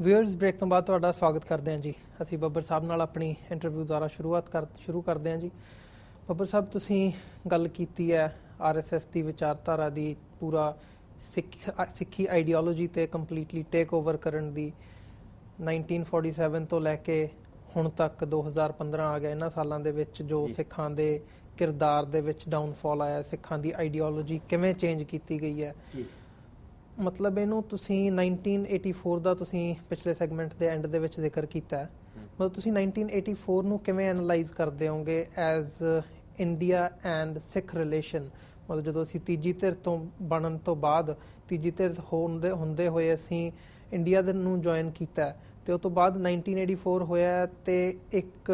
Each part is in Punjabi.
ਵਿਊਅਰਸ ਬ੍ਰੇਕ ਤੋਂ ਬਾਅਦ ਤੁਹਾਡਾ ਸਵਾਗਤ ਕਰਦੇ ਹਾਂ ਜੀ। ਅਸੀਂ ਬੱਬਰ ਸਾਹਿਬ ਨਾਲ ਆਪਣੀ ਇੰਟਰਵਿਊ ਦੁਆਰਾ ਸ਼ੁਰੂਆਤ ਕਰ ਸ਼ੁਰੂ ਕਰਦੇ ਹਾਂ ਜੀ। ਬੱਬਰ ਸਾਹਿਬ ਤੁਸੀਂ ਗੱਲ ਕੀਤੀ ਹੈ ਆਰਐਸਐਸ ਦੀ ਵਿਚਾਰਧਾਰਾ ਦੀ ਪੂਰਾ ਸਿੱਖ ਸਿੱਖੀ ਆਈਡੀਓਲੋਜੀ ਤੇ ਕੰਪਲੀਟਲੀ ਟੇਕ ਓਵਰ ਕਰਨ ਦੀ। 1947 ਤੋਂ ਲੈ ਕੇ ਹੁਣ ਤੱਕ 2015 ਆ ਗਿਆ। ਇਹਨਾਂ ਸਾਲਾਂ ਦੇ ਵਿੱਚ ਜੋ ਜੀ। ਸਿੱਖਾਂ ਦੇ ਕਿਰਦਾਰ ਦੇ ਵਿੱਚ ਡਾਊਨਫਾਲ ਆਇਆ ਸਿੱਖਾਂ ਦੀ ਆਈਡੀਓਲੋਜੀ ਕਿਵੇਂ ਚੇਂਜ ਕੀਤੀ ਗਈ ਹੈ? ਜੀ। ਮਤਲਬ ਇਹਨੂੰ ਤੁਸੀਂ 1984 ਦਾ ਤੁਸੀਂ ਪਿਛਲੇ ਸੈਗਮੈਂਟ ਦੇ ਐਂਡ ਦੇ ਵਿੱਚ ਜ਼ਿਕਰ ਕੀਤਾ ਹੈ। ਮਤਲਬ ਤੁਸੀਂ 1984 ਨੂੰ ਕਿਵੇਂ ਐਨਾਲਾਈਜ਼ ਕਰਦੇ ਹੋਗੇ as India and Sikh relation ਮਤਲਬ ਜਦੋਂ ਅਸੀਂ ਤੀਜੀ ਧਿਰ ਤੋਂ ਬਣਨ ਤੋਂ ਬਾਅਦ ਤੀਜੀ ਧਿਰ ਹੋਣ ਦੇ ਹੁੰਦੇ ਹੋਏ ਅਸੀਂ ਇੰਡੀਆ ਦੇ ਨੂੰ ਜੁਆਇਨ ਕੀਤਾ ਤੇ ਉਸ ਤੋਂ ਬਾਅਦ 1984 ਹੋਇਆ ਤੇ ਇੱਕ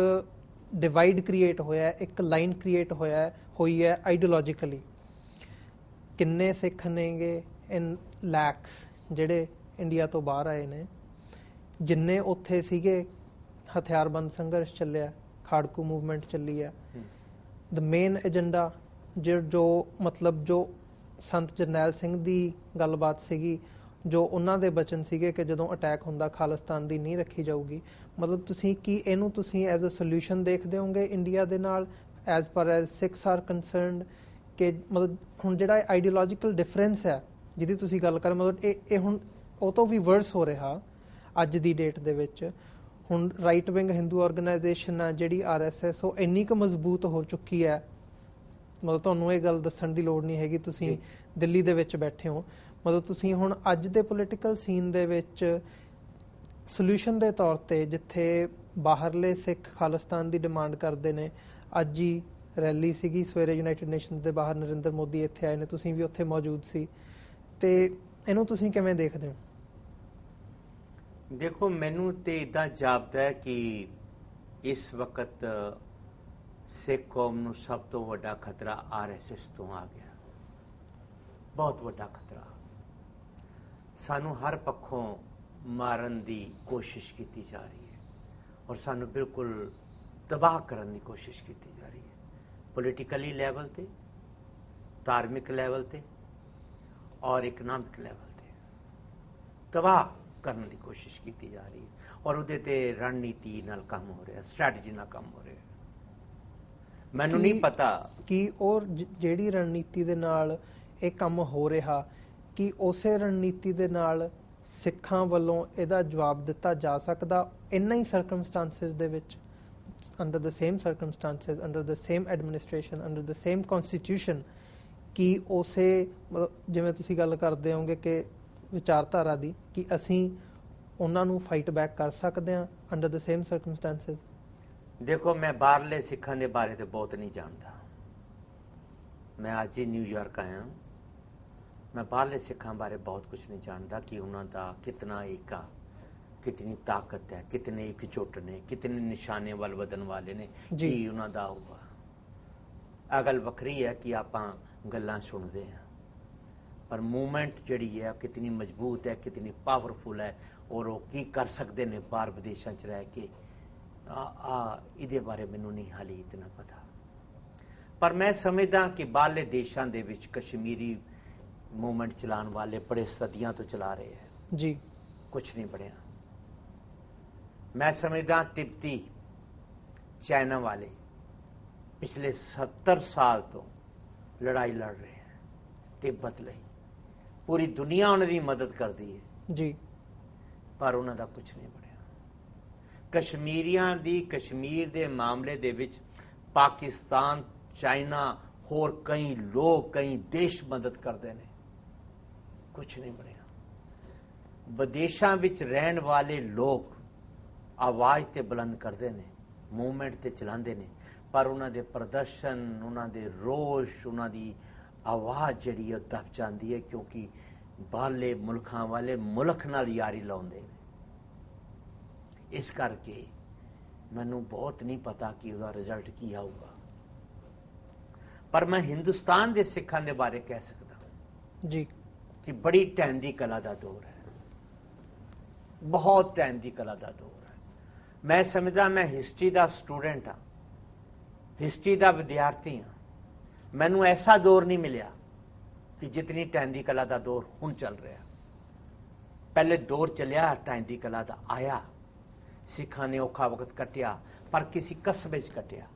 ਡਿਵਾਈਡ ਕ੍ਰੀਏਟ ਹੋਇਆ ਇੱਕ ਲਾਈਨ ਕ੍ਰੀਏਟ ਹੋਇਆ ਹੋਈ ਹੈ ਆਈਡੀਓਲੋਜੀਕਲੀ ਕਿੰਨੇ ਸਿੱਖ ਨੇਗੇ? ਇਨ ਲੈਕਸ ਜਿਹੜੇ ਇੰਡੀਆ ਤੋਂ ਬਾਹਰ ਆਏ ਨੇ ਜਿੰਨੇ ਉੱਥੇ ਸੀਗੇ ਹਥਿਆਰਬੰਦ ਸੰਘਰਸ਼ ਚੱਲਿਆ ਖਾੜਕੂ ਮੂਵਮੈਂਟ ਚੱਲੀ ਹੈ। ਦ ਮੇਨ ਏਜੰਡਾ ਜੋ ਮਤਲਬ ਜੋ ਸੰਤ ਜਰਨੈਲ ਸਿੰਘ ਦੀ ਗੱਲਬਾਤ ਸੀਗੀ ਜੋ ਉਹਨਾਂ ਦੇ ਬਚਨ ਸੀਗੇ ਕਿ ਜਦੋਂ ਅਟੈਕ ਹੁੰਦਾ ਖਾਲਿਸਤਾਨ ਦੀ ਨਹੀਂ ਰੱਖੀ ਜਾਊਗੀ। ਮਤਲਬ ਤੁਸੀਂ ਕੀ ਇਹਨੂੰ ਤੁਸੀਂ ਐਜ਼ ਅ ਸੋਲੂਸ਼ਨ ਦੇਖਦੇ ਹੋਗੇ ਇੰਡੀਆ ਦੇ ਨਾਲ? As per as six R concerned ਕਿ ਮਤਲਬ ਹੁਣ ਜਿਹੜਾ ਆਈਡੀਓਲੋਜੀਕਲ ਡਿਫਰੈਂਸ ਹੈ ਜਿਹਦੀ ਤੁਸੀਂ ਗੱਲ ਕਰ ਮਤਲਬ ਇਹ ਇਹ ਹੁਣ ਉਹ ਤੋਂ ਵੀ ਵਰਸ ਹੋ ਰਿਹਾ ਅੱਜ ਦੀ ਡੇਟ ਦੇ ਵਿੱਚ। ਹੁਣ ਰਾਈਟ ਵਿੰਗ ਹਿੰਦੂ ਆਰਗੇਨਾਈਜੇਸ਼ਨ ਆ ਜਿਹੜੀ ਆਰਐਸਐਸ ਉਹ ਇੰਨੀ ਕੁ ਮਜ਼ਬੂਤ ਹੋ ਚੁੱਕੀ ਹੈ। ਮਤਲਬ ਤੁਹਾਨੂੰ ਇਹ ਗੱਲ ਦੱਸਣ ਦੀ ਲੋੜ ਨਹੀਂ ਹੈਗੀ ਤੁਸੀਂ। ਦਿੱਲੀ ਦੇ ਵਿੱਚ ਬੈਠੇ ਹੋ। ਮਤਲਬ ਤੁਸੀਂ ਹੁਣ ਅੱਜ ਦੇ ਪੋਲੀਟੀਕਲ ਸੀਨ ਦੇ ਵਿੱਚ ਸੋਲੂਸ਼ਨ ਦੇ ਤੌਰ ਤੇ ਜਿੱਥੇ ਬਾਹਰਲੇ ਸਿੱਖ ਖਾਲਿਸਤਾਨ ਦੀ ਡਿਮਾਂਡ ਕਰਦੇ ਨੇ ਅੱਜ ਹੀ ਰੈਲੀ ਸੀਗੀ ਸਵੇਰੇ ਯੂਨਾਈਟਿਡ ਨੇਸ਼ਨਸ ਦੇ ਬਾਹਰ ਨਰਿੰਦਰ ਮੋਦੀ ਇੱਥੇ ਆਏ ਨੇ ਤੁਸੀਂ ਵੀ ਉੱਥੇ ਮੌਜੂਦ ਸੀ। ਤੇ ਇਹਨੂੰ ਤੁਸੀਂ ਕਿਵੇਂ ਦੇਖਦੇ ਹੋ? ਦੇਖੋ, ਮੈਨੂੰ ਤੇ ਇਦਾਂ ਜਾਪਦਾ ਹੈ ਕਿ ਇਸ ਵਕਤ ਸਿੱਖ ਕੌਮ ਨੂੰ ਸਭ ਤੋਂ ਵੱਡਾ ਖਤਰਾ ਆਰਐਸਐਸ ਤੋਂ ਆ ਗਿਆ। ਬਹੁਤ ਵੱਡਾ ਖਤਰਾ। ਸਾਨੂੰ ਹਰ ਪੱਖੋਂ ਮਾਰਨ ਦੀ ਕੋਸ਼ਿਸ਼ ਕੀਤੀ ਜਾ ਰਹੀ ਹੈ ਔਰ ਸਾਨੂੰ ਬਿਲਕੁਲ ਤਬਾਹ ਕਰਨ ਦੀ ਕੋਸ਼ਿਸ਼ ਕੀਤੀ ਜਾ ਰਹੀ ਹੈ। ਪੋਲੀਟੀਕਲੀ ਲੈਵਲ ਤੇ, ਧਾਰਮਿਕ ਲੈਵਲ ਤੇ ਔਰ ਇਕਨੋਮਿਕ ਲੈਵਲ ਤੇ। ਤਬਾਹ ਕਰਨ ਦੀ ਕੋਸ਼ਿਸ਼ ਕੀਤੀ ਜਾ ਰਹੀ ਹੈ ਔਰ ਉਹਦੇ ਤੇ ਰਣਨੀਤੀ ਨਾਲ ਕੰਮ ਹੋ ਰਿਹਾ ਸਟ੍ਰੈਟਜੀ ਨਾਲ ਕੰਮ ਹੋ ਰਿਹਾ। ਮੈਨੂੰ ਨਹੀਂ ਪਤਾ। ਕਿ ਉਹ ਜਿਹੜੀ ਰਣਨੀਤੀ ਦੇ ਨਾਲ ਇਹ ਕੰਮ ਹੋ ਰਿਹਾ ਕਿ ਉਸੇ ਰਣਨੀਤੀ ਦੇ ਨਾਲ ਸਿੱਖਾਂ ਵੱਲੋਂ ਇਹਦਾ ਜਵਾਬ ਦਿੱਤਾ ਜਾ ਸਕਦਾ ਇੰਨਾ ਹੀ ਸਰਕਮਸਟੈਂਸਸ ਦੇ ਵਿੱਚ? Under the same circumstances under the same administration under the same constitution ਕਿ ਉਸੇ ਮਤਲਬ ਜਿਵੇਂ ਤੁਸੀਂ ਗੱਲ ਕਰਦੇ ਹੋਗੇ ਕਿ ਵਿਚਾਰਧਾਰਾ ਦੀ ਕਿ ਅਸੀਂ ਉਹਨਾਂ ਨੂੰ ਫਾਈਟ ਬੈਕ ਕਰ ਸਕਦੇ ਹਾਂ ਅੰਡਰ ਦ ਸੇਮ ਸਰਕਮਸਟੈਂਸਸ ਦੇਖੋ ਮੈਂ ਬਾਹਰਲੇ ਸਿੱਖਾਂ ਦੇ ਬਾਰੇ ਤੇ ਬਹੁਤ ਨਹੀਂ ਜਾਣਦਾ। ਮੈਂ ਅੱਜ ਹੀ ਨਿਊਯਾਰਕ ਆਇਆ। ਮੈਂ ਬਾਹਰਲੇ ਸਿੱਖਾਂ ਬਾਰੇ ਬਹੁਤ ਕੁਝ ਨਹੀਂ ਜਾਣਦਾ ਕਿ ਉਹਨਾਂ ਦਾ ਕਿਤਨਾ ਏਕਾ ਕਿਤਨੀ ਤਾਕਤ ਹੈ ਕਿਤਨੇ ਇਕਜੁੱਟ ਨੇ ਕਿਤਨੇ ਨਿਸ਼ਾਨੇ ਵੱਲ ਵਧਣ ਵਾਲੇ ਨੇ ਜੀ। ਕੀ ਉਹਨਾਂ ਦਾ ਹੋਊਗਾ ਇਹ ਗੱਲ ਵੱਖਰੀ ਹੈ ਕਿ ਆਪਾਂ ਗੱਲਾਂ ਸੁਣਦੇ ਹਾਂ ਪਰ ਮੂਵਮੈਂਟ ਜਿਹੜੀ ਹੈ ਕਿਤਨੀ ਮਜ਼ਬੂਤ ਹੈ ਕਿਤਨੀ ਪਾਵਰਫੁਲ ਹੈ ਔਰ ਉਹ ਕੀ ਕਰ ਸਕਦੇ ਨੇ ਬਾਹਰ ਵਿਦੇਸ਼ਾਂ 'ਚ ਰਹਿ ਕੇ ਆ ਆ ਇਹਦੇ ਬਾਰੇ ਮੈਨੂੰ ਨਹੀਂ ਹਾਲੇ ਇਤਨਾ ਪਤਾ। ਪਰ ਮੈਂ ਸਮਝਦਾ ਕਿ ਬਾਹਰਲੇ ਦੇਸ਼ਾਂ ਦੇ ਵਿੱਚ ਕਸ਼ਮੀਰੀ ਮੂਵਮੈਂਟ ਚਲਾਉਣ ਵਾਲੇ ਬੜੇ ਸਦੀਆਂ ਤੋਂ ਚਲਾ ਰਹੇ ਹੈ। ਜੀ। ਕੁਝ ਨਹੀਂ ਬਣਿਆ ਮੈਂ ਸਮਝਦਾ ਤਿੱਬਤੀ ਚਾਈਨਾ ਵਾਲੇ ਪਿਛਲੇ 70 ਸਾਲ ਤੋਂ ਲੜਾਈ ਲੜ ਰਹੇ ਹੈ ਤਿੱਬਤ ਲਈ। ਪੂਰੀ ਦੁਨੀਆ ਉਹਨਾਂ ਦੀ ਮਦਦ ਕਰਦੀ ਹੈ। ਜੀ। ਪਰ ਉਹਨਾਂ ਦਾ ਕੁਝ ਨਹੀਂ ਬਣਿਆ। ਕਸ਼ਮੀਰੀਆਂ ਦੀ ਕਸ਼ਮੀਰ ਦੇ ਮਾਮਲੇ ਦੇ ਵਿੱਚ ਪਾਕਿਸਤਾਨ ਚਾਈਨਾ ਹੋਰ ਕਈ ਲੋਕ ਕਈ ਦੇਸ਼ ਮਦਦ ਕਰਦੇ ਨੇ। ਕੁਝ ਨਹੀਂ ਬਣਿਆ। ਵਿਦੇਸ਼ਾਂ ਵਿੱਚ ਰਹਿਣ ਵਾਲੇ ਲੋਕ ਆਵਾਜ਼ ਤੇ ਬੁਲੰਦ ਕਰਦੇ ਨੇ ਮੂਵਮੈਂਟ ਤੇ ਚਲਾਉਂਦੇ ਨੇ। ਪਰ ਉਹਨਾਂ ਦੇ ਪ੍ਰਦਰਸ਼ਨ ਉਹਨਾਂ ਦੇ ਰੋਸ਼ ਉਹਨਾਂ ਦੀ ਆਵਾਜ਼ ਜਿਹੜੀ ਉਹ ਦਬ ਜਾਂਦੀ ਹੈ ਕਿਉਂਕਿ ਬਾਹਰਲੇ ਮੁਲਕਾਂ ਵਾਲੇ ਮੁਲਕ ਨਾਲ ਯਾਰੀ ਲਾਉਂਦੇ ਨੇ। ਇਸ ਕਰਕੇ ਮੈਨੂੰ ਬਹੁਤ ਨਹੀਂ ਪਤਾ ਕਿ ਉਹਦਾ ਰਿਜ਼ਲਟ ਕੀ ਆਊਗਾ। ਪਰ ਮੈਂ ਹਿੰਦੁਸਤਾਨ ਦੇ ਸਿੱਖਾਂ ਦੇ ਬਾਰੇ ਕਹਿ ਸਕਦਾ ਜੀ। ਕਿ ਬੜੀ ਟਾਈਮ ਦੀ ਕਲਾ ਦਾ ਦੌਰ ਹੈ। ਬਹੁਤ ਟਾਈਮ ਦੀ ਕਲਾ ਦਾ ਦੌਰ ਹੈ। ਮੈਂ ਸਮਝਦਾ ਮੈਂ ਹਿਸਟਰੀ ਦਾ ਸਟੂਡੈਂਟ ਹਾਂ। ਹਿਸਟਰੀ ਦਾ ਵਿਦਿਆਰਥੀ ਹਾਂ। ਮੈਨੂੰ ਐਸਾ ਦੌਰ ਨਹੀਂ ਮਿਲਿਆ ਕਿ ਜਿਤਨੀ ਟਾਈਮ ਦੀ ਕਲਾ ਦਾ ਦੌਰ ਹੁਣ ਚੱਲ ਰਿਹਾ। ਪਹਿਲੇ ਦੌਰ ਚੱਲਿਆ ਟੈਂਦੀ ਕਲਾ ਦਾ ਆਇਆ। ਸਿੱਖਾਂ ਨੇ ਔਖਾ ਵਕਤ ਕੱਟਿਆ ਪਰ ਕਿਸੇ ਕਸਬੇ 'ਚ ਕੱਟਿਆ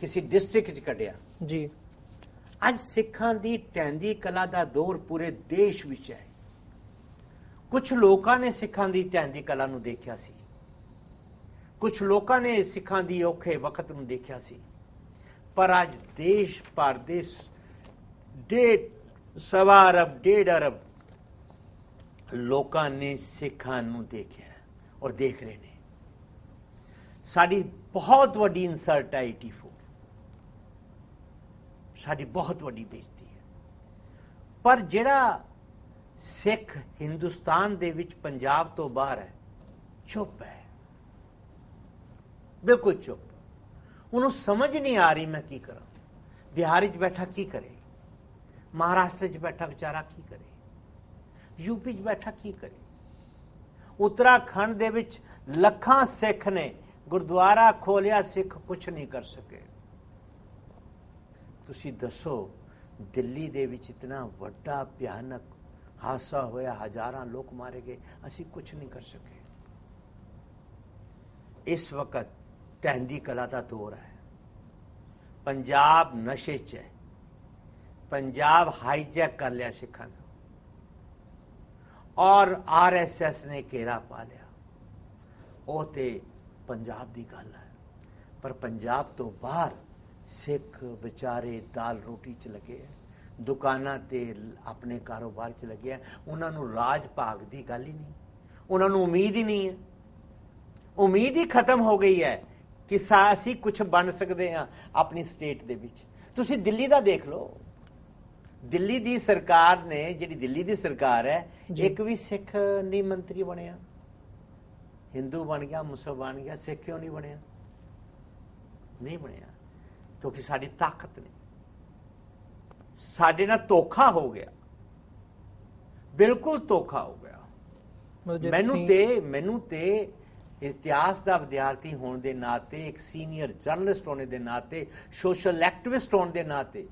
ਕਿਸੇ ਡਿਸਟ੍ਰਿਕਟ 'ਚ ਕੱਟਿਆ ਜੀ। ਅੱਜ ਸਿੱਖਾਂ ਦੀ ਟੈਂਦੀ ਕਲਾ ਦਾ ਦੌਰ ਪੂਰੇ ਦੇਸ਼ ਵਿੱਚ ਹੈ। ਕੁਝ ਲੋਕਾਂ ਨੇ ਸਿੱਖਾਂ ਦੀ ਟੈਂਦੀ ਕਲਾ ਨੂੰ ਦੇਖਿਆ ਸੀ। ਕੁਝ ਲੋਕਾਂ ਨੇ ਸਿੱਖਾਂ ਦੀ ਔਖੇ ਵਕਤ ਨੂੰ ਦੇਖਿਆ ਸੀ। ਪਰ ਅੱਜ ਦੇਸ਼ ਭਰ ਦੇ ਡੇਢ, ਸਵਾ ਅਰਬ, ਡੇਢ ਅਰਬ ਲੋਕਾਂ ਨੇ ਸਿੱਖਾਂ ਨੂੰ ਦੇਖਿਆ ਔਰ ਦੇਖ ਰਹੇ ਨੇ। ਸਾਡੀ ਬਹੁਤ ਵੱਡੀ ਇਨਸਲਟ ਹੈ 84 ਸਾਡੀ ਬਹੁਤ ਵੱਡੀ ਬੇਇੱਜ਼ਤੀ ਹੈ। ਪਰ ਜਿਹੜਾ ਸਿੱਖ ਹਿੰਦੁਸਤਾਨ ਦੇ ਵਿੱਚ ਪੰਜਾਬ ਤੋਂ ਬਾਹਰ ਹੈ, ਚੁੱਪ ਹੈ। ਬਿਲਕੁਲ ਚੁੱਪ ਉਹਨੂੰ ਸਮਝ ਨਹੀਂ ਆ ਰਹੀ ਮੈਂ ਕੀ ਕਰਾਂ ਬਿਹਾਰ 'ਚ ਬੈਠਾ ਕੀ ਕਰੇ ਮਹਾਰਾਸ਼ਟਰ 'ਚ ਬੈਠਾ ਵਿਚਾਰਾ ਕੀ ਕਰੇ ਯੂਪੀ 'ਚ ਬੈਠਾ ਕੀ ਕਰੇ ਉੱਤਰਾਖੰਡ ਦੇ ਵਿੱਚ ਲੱਖਾਂ ਸਿੱਖ ਨੇ ਗੁਰਦੁਆਰਾ ਖੋਲਿਆ ਸਿੱਖ ਕੁਝ ਨਹੀਂ ਕਰ ਸਕੇ ਤੁਸੀਂ ਦੱਸੋ ਦਿੱਲੀ ਦੇ ਵਿੱਚ ਇਤਨਾ ਵੱਡਾ ਭਿਆਨਕ ਹਾਦਸਾ ਹੋਇਆ ਹਜ਼ਾਰਾਂ ਲੋਕ ਮਾਰੇ ਗਏ ਅਸੀਂ ਕੁਝ ਨਹੀਂ ਕਰ ਸਕੇ ਇਸ ਵਕਤ ਟਹਿੰਦੀ ਕਲਾ ਦਾ ਦੌਰ ਹੈ। ਪੰਜਾਬ ਨਸ਼ੇ 'ਚ ਹੈ। ਪੰਜਾਬ ਹਾਈਜੈਕ ਕਰ ਲਿਆ ਸਿੱਖਾਂ ਨੂੰ। ਔਰ ਆਰਐਸਐਸ ਨੇ ਘੇਰਾ ਪਾ ਲਿਆ। ਉਹ ਤੇ ਪੰਜਾਬ ਦੀ ਗੱਲ ਹੈ। ਪਰ ਪੰਜਾਬ ਤੋਂ ਬਾਹਰ ਸਿੱਖ ਵਿਚਾਰੇ ਦਾਲ ਰੋਟੀ 'ਚ ਲੱਗੇ ਹੈ। ਦੁਕਾਨਾਂ ਤੇ ਆਪਣੇ ਕਾਰੋਬਾਰ 'ਚ ਲੱਗੇ ਹੈ। ਉਹਨਾਂ ਨੂੰ ਰਾਜ ਭਾਗ ਦੀ ਗੱਲ ਹੀ ਨਹੀਂ। ਉਹਨਾਂ ਨੂੰ ਉਮੀਦ ਹੀ ਨਹੀਂ ਹੈ। ਉਮੀਦ ਹੀ ਖਤਮ ਹੋ ਗਈ ਹੈ। ਕਿ ਸਾ- ਅਸੀਂ ਕੁਝ ਬਣ ਸਕਦੇ ਹਾਂ ਆਪਣੀ ਸਟੇਟ ਦੇ ਵਿੱਚ। ਤੁਸੀਂ ਦਿੱਲੀ ਦਾ ਦੇਖ ਲਓ। ਦਿੱਲੀ ਦੀ ਸਰਕਾਰ ਨੇ ਜਿਹੜੀ ਦਿੱਲੀ ਦੀ ਸਰਕਾਰ ਹੈ। ਇੱਕ ਵੀ ਸਿੱਖ ਨਹੀਂ ਮੰਤਰੀ ਬਣਿਆ। ਹਿੰਦੂ ਬਣ ਗਿਆ ਮੁਸਲਮਾਨ ਬਣ ਗਿਆ ਸਿੱਖ ਕਿਉਂ ਨਹੀਂ ਬਣਿਆ? ਨਹੀਂ ਬਣਿਆ ਕਿਉਂਕਿ ਸਾਡੀ ਤਾਕਤ ਨਹੀਂ ਸਾਡੇ ਨਾਲ ਧੋਖਾ ਹੋ ਗਿਆ। ਬਿਲਕੁਲ ਧੋਖਾ ਹੋ ਗਿਆ। ਮੈਨੂੰ ਤੇ ਮੈਨੂੰ ਤੇ ਇਤਿਹਾਸ ਦਾ ਵਿਦਿਆਰਥੀ ਹੋਣ ਦੇ ਨਾਤੇ, ਇੱਕ ਸੀਨੀਅਰ ਜਰਨਲਿਸਟ ਹੋਣ ਦੇ ਨਾਤੇ ਸੋਸ਼ਲ ਐਕਟਿਵਿਸਟ ਹੋਣ ਦੇ ਨਾਤੇ,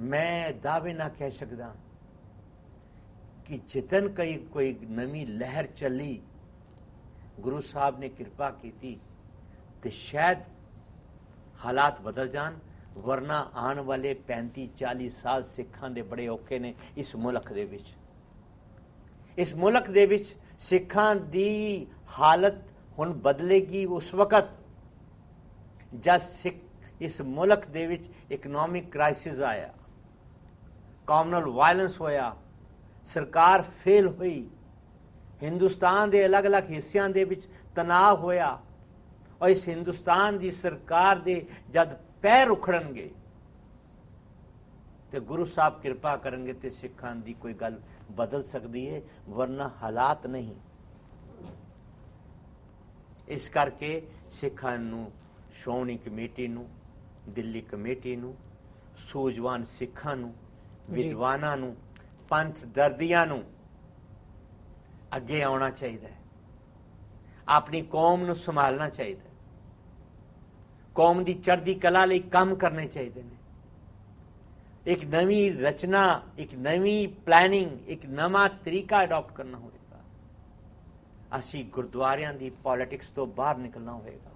ਮੈਂ ਦਾਅਵੇ ਨਾ ਕਹਿ ਸਕਦਾ ਕਿ ਜਿੱਦਨ ਕਈ, ਕੋਈ ਨਵੀਂ ਲਹਿਰ ਚੱਲੀ, ਗੁਰੂ ਸਾਹਿਬ ਨੇ ਕਿਰਪਾ ਕੀਤੀ ਤੇ ਸ਼ਾਇਦ ਹਾਲਾਤ ਬਦਲ ਜਾਣ, ਵਰਨਾ ਆਉਣ ਵਾਲੇ 35 40 ਸਾਲ ਸਿੱਖਾਂ ਦੇ ਬੜੇ ਔਖੇ ਨੇ ਇਸ ਮੁਲਕ ਦੇ ਵਿੱਚ। ਇਸ ਮੁਲਕ ਦੇ ਵਿੱਚ ਸਿੱਖਾਂ ਦੀ ਹਾਲਤ ਹੁਣ ਬਦਲੇਗੀ ਉਸ ਵਕਤ। ਜਦ ਸਿੱਖ ਇਸ ਮੁਲਕ ਦੇ ਵਿੱਚ ਇਕਨੋਮਿਕ ਕ੍ਰਾਈਸਿਸ ਆਇਆ ਕਾਮਨਲ ਵਾਇਲੈਂਸ ਹੋਇਆ, ਸਰਕਾਰ ਫੇਲ ਹੋਈ, ਹਿੰਦੁਸਤਾਨ ਦੇ ਅਲੱਗ-ਅਲੱਗ ਹਿੱਸਿਆਂ ਦੇ ਵਿੱਚ ਤਣਾਅ ਹੋਇਆ ਔਰ ਇਸ ਹਿੰਦੁਸਤਾਨ ਦੀ ਸਰਕਾਰ ਦੇ ਜਦ ਪੈਰ ਉਖੜਨਗੇ ਤੇ ਗੁਰੂ ਸਾਹਿਬ ਕਿਰਪਾ ਕਰਨਗੇ ਤੇ ਸਿੱਖਾਂ ਦੀ ਕੋਈ ਗੱਲ ਬਦਲ ਸਕਦੀ ਹੈ ਵਰਨਾ ਹਾਲਾਤ ਨਹੀਂ। ਇਸ ਕਰਕੇ ਸਿੱਖਾਂ ਨੂੰ ਸ਼੍ਰੋਮਣੀ ਕਮੇਟੀ ਨੂੰ ਦਿੱਲੀ ਕਮੇਟੀ ਨੂੰ ਸੂਝਵਾਨ ਸਿੱਖਾਂ ਨੂੰ। ਵਿਦਵਾਨਾਂ ਨੂੰ ਪੰਥ ਦਰਦੀਆਂ ਨੂੰ ਅੱਗੇ ਆਉਣਾ ਚਾਹੀਦਾ ਹੈ। ਆਪਣੀ ਕੌਮ ਨੂੰ ਸੰਭਾਲਣਾ ਚਾਹੀਦਾ ਹੈ। ਕੌਮ ਦੀ ਚੜ੍ਹਦੀ ਕਲਾ ਲਈ ਕੰਮ ਕਰਨੇ ਚਾਹੀਦੇ ਨੇ। ਇੱਕ ਨਵੀਂ ਰਚਨਾ ਇੱਕ ਨਵੀਂ ਪਲੈਨਿੰਗ ਇੱਕ ਨਵਾਂ ਤਰੀਕਾ ਅਡਾਪਟ ਕਰਨਾ ਹੋਵੇਗਾ ਅਸੀਂ ਗੁਰਦੁਆਰਿਆਂ ਦੀ ਪੋਲਿਟਿਕਸ ਤੋਂ ਬਾਹਰ ਨਿਕਲਣਾ ਹੋਵੇਗਾ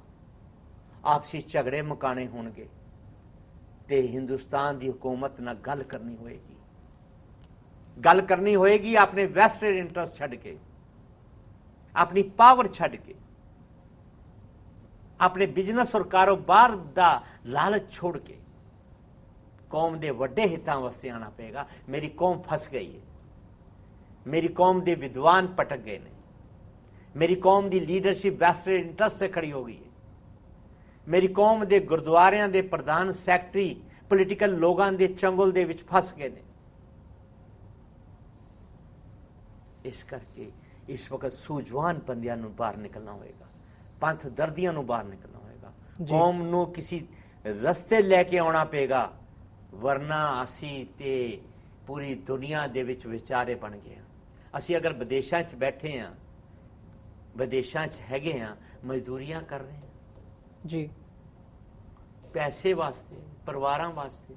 ਆਪਸੀ ਝਗੜੇ ਮੁਕਾਣੇ ਹੋਣਗੇ ਤੇ ਹਿੰਦੁਸਤਾਨ ਦੀ ਹਕੂਮਤ ਨਾਲ ਗੱਲ ਕਰਨੀ ਹੋਏਗੀ। ਗੱਲ ਕਰਨੀ ਹੋਏਗੀ ਆਪਣੇ ਵੈਸਟਰਨ ਇੰਟਰਸਟ ਛੱਡ ਕੇ, ਆਪਣੀ ਪਾਵਰ ਛੱਡ ਕੇ, ਆਪਣੇ ਬਿਜ਼ਨਸ ਔਰ ਕਾਰੋਬਾਰ ਦਾ ਲਾਲਚ ਛੋੜ ਕੇ। ਕੌਮ ਦੇ ਵੱਡੇ ਹਿੱਤਾਂ ਵਾਸਤੇ ਆਣਾ ਪਏਗਾ। ਮੇਰੀ ਕੌਮ ਫਸ ਗਈ ਹੈ। ਮੇਰੀ ਕੌਮ ਦੇ ਵਿਦਵਾਨ ਪਟਕ ਗਏ ਨੇ। ਮੇਰੀ ਕੌਮ ਦੀ ਲੀਡਰਸ਼ਿਪ ਵੈਸਟਰਨ ਇੰਟਰਸਟ ਤੇ ਖੜੀ ਹੋ ਗਈ ਹੈ। ਮੇਰੀ ਕੌਮ ਦੇ ਗੁਰਦੁਆਰਿਆਂ ਦੇ ਪ੍ਰਧਾਨ ਸੈਕਟਰੀ ਪੋਲੀਟੀਕਲ ਲੋਕਾਂ ਦੇ ਚੰਗੁਲ ਦੇ ਵਿੱਚ ਫਸ ਗਏ ਨੇ। ਇਸ ਕਰਕੇ ਇਸ ਵਕਤ ਸੂਝਵਾਨ ਬੰਦਿਆਂ ਨੂੰ ਬਾਹਰ ਨਿਕਲਣਾ ਹੋਏਗਾ ਪੰਥ ਦਰਦੀਆਂ ਨੂੰ ਬਾਹਰ ਨਿਕਲਣਾ ਹੋਏਗਾ। ਕੌਮ ਨੂੰ ਕਿਸੇ ਰਸਤੇ ਲੈ ਕੇ ਆਉਣਾ ਪਏਗਾ ਵਰਨਾ ਅਸੀਂ ਤੇ ਪੂਰੀ ਦੁਨੀਆ ਦੇ ਵਿੱਚ ਵਿਚਾਰੇ ਬਣ ਗਏ ਅਸੀਂ ਅਗਰ ਵਿਦੇਸ਼ਾਂ 'ਚ ਬੈਠੇ ਹਾਂ ਵਿਦੇਸ਼ਾਂ 'ਚ ਹੈਗੇ ਹਾਂ ਮਜ਼ਦੂਰੀਆਂ ਕਰ ਰਹੇ ਹਾਂ ਜੀ। ਪੈਸੇ ਵਾਸਤੇ ਪਰਿਵਾਰਾਂ ਵਾਸਤੇ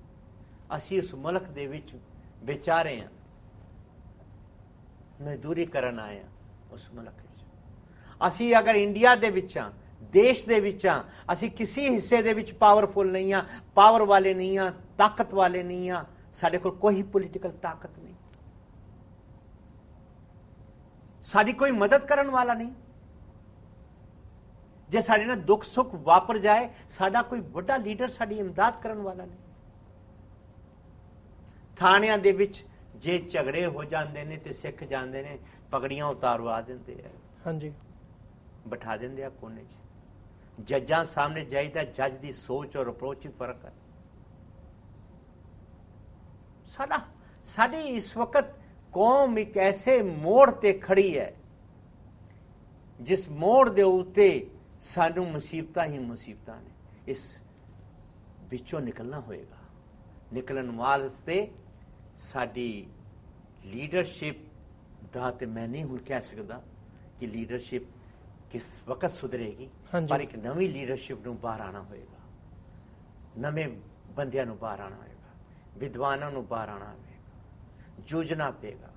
ਅਸੀਂ ਉਸ ਮੁਲਕ ਦੇ ਵਿੱਚ ਵਿਚਾਰੇ ਹਾਂ ਮਜ਼ਦੂਰੀ ਕਰਨ ਆਏ ਆ ਉਸ ਮੁਲਕ ਵਿੱਚ। ਅਸੀਂ ਅਗਰ ਇੰਡੀਆ ਦੇ ਵਿੱਚ ਆ ਦੇਸ਼ ਦੇ ਵਿੱਚ ਆ ਅਸੀਂ ਕਿਸੇ ਹਿੱਸੇ ਦੇ ਵਿੱਚ ਪਾਵਰਫੁਲ ਨਹੀਂ ਆ ਪਾਵਰ ਵਾਲੇ ਨਹੀਂ ਆ ਤਾਕਤ ਵਾਲੇ ਨਹੀਂ ਆ ਸਾਡੇ ਕੋਲ ਕੋਈ ਪੋਲੀਟੀਕਲ ਤਾਕਤ ਨਹੀਂ। ਸਾਡੀ ਕੋਈ ਮਦਦ ਕਰਨ ਵਾਲਾ ਨਹੀਂ। ਜੇ ਸਾਡੇ ਨਾਲ ਦੁੱਖ ਸੁੱਖ ਵਾਪਰ ਜਾਏ ਸਾਡਾ ਕੋਈ ਵੱਡਾ ਲੀਡਰ ਸਾਡੀ ਇਮਦਾਦ ਕਰਨ ਵਾਲਾ ਨਹੀਂ। ਥਾਣਿਆਂ ਦੇ ਵਿੱਚ ਜੇ ਝਗੜੇ ਹੋ ਜਾਂਦੇ ਨੇ ਤੇ ਸਿੱਖ ਜਾਂਦੇ ਨੇ ਪਗੜੀਆਂ ਉਤਾਰਵਾ ਦਿੰਦੇ ਆ। ਹਾਂਜੀ। ਬਿਠਾ ਦਿੰਦੇ ਆ ਕੋਨੇ 'ਚ। ਜੱਜਾਂ ਸਾਹਮਣੇ ਜਾਈਦਾ ਜੱਜ ਦੀ ਸੋਚ ਔਰ ਅਪਰੋਚ 'ਚ ਫ਼ਰਕ ਹੈ ਸਾਡਾ ਸਾਡੀ ਇਸ ਵਕਤ ਕੌਮ ਇੱਕ ਐਸੇ ਮੋੜ ਤੇ ਖੜੀ ਹੈ ਜਿਸ ਮੋੜ ਦੇ ਉੱਤੇ ਸਾਨੂੰ ਮੁਸੀਬਤਾਂ ਹੀ ਮੁਸੀਬਤਾਂ ਨੇ। ਇਸ ਵਿੱਚੋਂ ਨਿਕਲਣਾ ਹੋਏਗਾ। ਨਿਕਲਣ ਵਾਸਤੇ ਸਾਡੀ ਲੀਡਰਸ਼ਿਪ ਦਾ ਤੇ ਮੈਂ ਨਹੀਂ ਹੁਣ ਕਹਿ ਸਕਦਾ ਕਿ ਲੀਡਰਸ਼ਿਪ ਕਿਸ ਵਕਤ ਸੁਧਰੇਗੀ। ਪਰ ਇੱਕ ਨਵੀਂ ਲੀਡਰਸ਼ਿਪ ਨੂੰ ਬਾਹਰ ਆਣਾ ਹੋਏਗਾ। ਨਵੇਂ ਬੰਦਿਆਂ ਨੂੰ ਬਾਹਰ ਆਣਾ ਹੋਏਗਾ। ਵਿਦਵਾਨਾਂ ਨੂੰ ਬਾਹਰ ਆਣਾ ਹੋਏਗਾ। ਜੂਝਣਾ ਪਏਗਾ।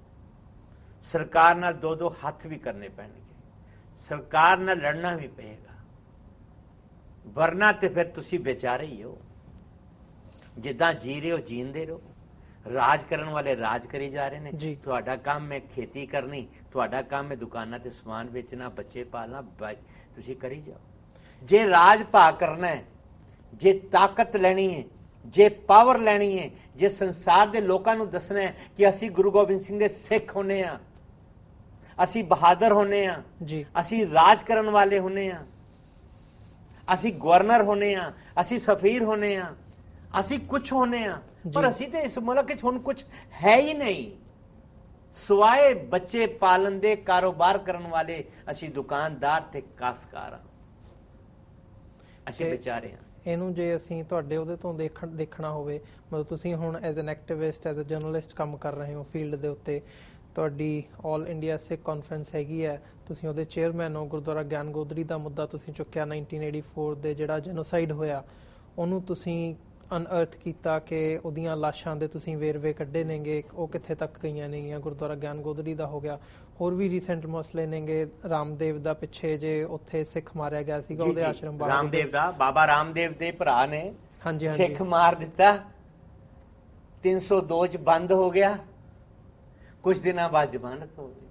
ਸਰਕਾਰ ਨਾਲ ਦੋ ਦੋ ਹੱਥ ਵੀ ਕਰਨੇ ਪੈਣਗੇ। ਸਰਕਾਰ ਨਾਲ ਲੜਨਾ ਵੀ ਪਏਗਾ। ਵਰਨਾ ਤੇ ਫਿਰ ਤੁਸੀਂ ਵਿਚਾਰੇ ਹੀ ਹੋ। ਜਿੱਦਾਂ ਜੀ ਰਹੇ ਹੋ ਜੀਂਦੇ ਰਹੋ। ਰਾਜ ਕਰਨ ਵਾਲੇ ਰਾਜ ਕਰੀ ਜਾ ਰਹੇ। ਨੇ। ਤੁਹਾਡਾ ਕੰਮ ਹੈ ਖੇਤੀ ਕਰਨੀ। ਤੁਹਾਡਾ ਕੰਮ ਹੈ ਦੁਕਾਨਾਂ ਤੇ ਸਮਾਨ ਵੇਚਣਾ ਬੱਚੇ ਪਾਲਣਾ ਤੁਸੀਂ ਕਰੀ ਜਾਓ। ਜੇ ਰਾਜ ਭਾ ਕਰਨਾ ਹੈ ਜੇ ਤਾਕਤ ਲੈਣੀ ਹੈ ਜੇ ਪਾਵਰ ਲੈਣੀ ਹੈ ਜੇ ਸੰਸਾਰ ਦੇ ਲੋਕਾਂ ਨੂੰ ਦੱਸਣਾ ਹੈ ਕਿ ਅਸੀਂ ਗੁਰੂ ਗੋਬਿੰਦ ਸਿੰਘ ਦੇ ਸਿੱਖ ਹੁੰਨੇ ਆ ਅਸੀਂ ਬਹਾਦਰ ਹੁੰਨੇ ਆ ਜੀ। ਅਸੀਂ ਰਾਜ ਕਰਨ ਵਾਲੇ ਹੁੰਨੇ ਆ ਅਸੀਂ ਗਵਰਨਰ ਹੁੰਨੇ ਆ ਅਸੀਂ ਸਫੀਰ ਹੁੰਨੇ ਆ ਅਸੀਂ ਕੁਝ ਹੁੰਨੇ ਆ। ਪਰ। ਅਸੀਂ ਤੇ ਇਸ ਮੁਲਕ ਵਿੱਚ ਹੁਣ ਕੁਝ ਹੈ ਹੀ ਨਹੀਂ। ਸਵਾਏ ਬੱਚੇ ਪਾਲਣ ਦੇ ਕਾਰੋਬਾਰ ਕਰਨ ਵਾਲੇ ਅਸੀਂ ਦੁਕਾਨਦਾਰ ਤੇ ਕਾਸਕਾਰ ਆ। ਅਸੀਂ ਵਿਚਾਰੇ ਆ। ਇਹਨੂੰ ਜੇ ਅਸੀਂ ਤੁਹਾਡੇ ਉਹਦੇ ਤੋਂ ਦੇਖਣ ਦੇਖਣਾ ਹੋਵੇ ਮਤਲਬ ਤੁਸੀਂ ਹੁਣ as an activist as a journalist ਕੰਮ ਕਰ ਰਹੇ ਹੋ ਫੀਲਡ ਦੇ ਉੱਤੇ ਤੁਹਾਡੀ 올 ਇੰਡੀਆ ਸਿੱਖ ਕਾਨਫਰੰਸ ਹੈਗੀ ਹੈ। ਤੁਸੀਂ ਉਹਦੇ ਚੇਅਰਮੈਨ ਹੋ ਗੁਰਦੁਆਰਾ ਗਿਆਨ ਗੋਦਰੀ ਦਾ ਮੁੱਦਾ ਤੁਸੀਂ ਚੁੱਕਿਆ 1984 ਦੇ ਜਿਹੜਾ ਜੈਨੋਸਾਈਡ ਹੋਇਆ। ਉਹਨੂੰ ਤੁਸੀਂ ਅਨਅਰਥ ਕੀਤਾ ਕਿ ਉਹਦੀਆਂ ਲਾਸ਼ਾਂ ਦੇ ਤੁਸੀਂ ਵੇਰਵੇ ਕੱਢੇ ਨੇਗੇ ਉਹ ਕਿੱਥੇ ਤੱਕ ਗਈਆਂ ਨੇਗੀਆਂ? ਗੁਰਦੁਆਰਾ ਗਿਆਨ ਗੋਦਰੀ ਦਾ ਹੋ ਗਿਆ। ਹੋਰ ਵੀ ਰੀਸੈਂਟ ਮਸਲੇ ਨੇਗੇ ਰਾਮਦੇਵ ਦਾ ਪਿੱਛੇ ਜੇ ਉੱਥੇ ਸਿੱਖ ਮਾਰਿਆ ਗਿਆ ਸੀਗਾ ਉਹਦੇ ਆਸ਼ਰਮ ਬਾਹਰ ਰਾਮਦੇਵ ਦਾ ਬਾਬਾ ਰਾਮਦੇਵ ਦੇ ਭਰਾ ਨੇ ਹਾਂਜੀ ਹਾਂਜੀ। ਸਿੱਖ ਮਾਰ ਦਿੱਤਾ। 302 ਚ ਬੰਦ ਹੋ ਗਿਆ। ਕੁਝ ਦਿਨਾਂ ਬਾਅਦ ਜ਼ਮਾਨਤ ਹੋ ਗਈ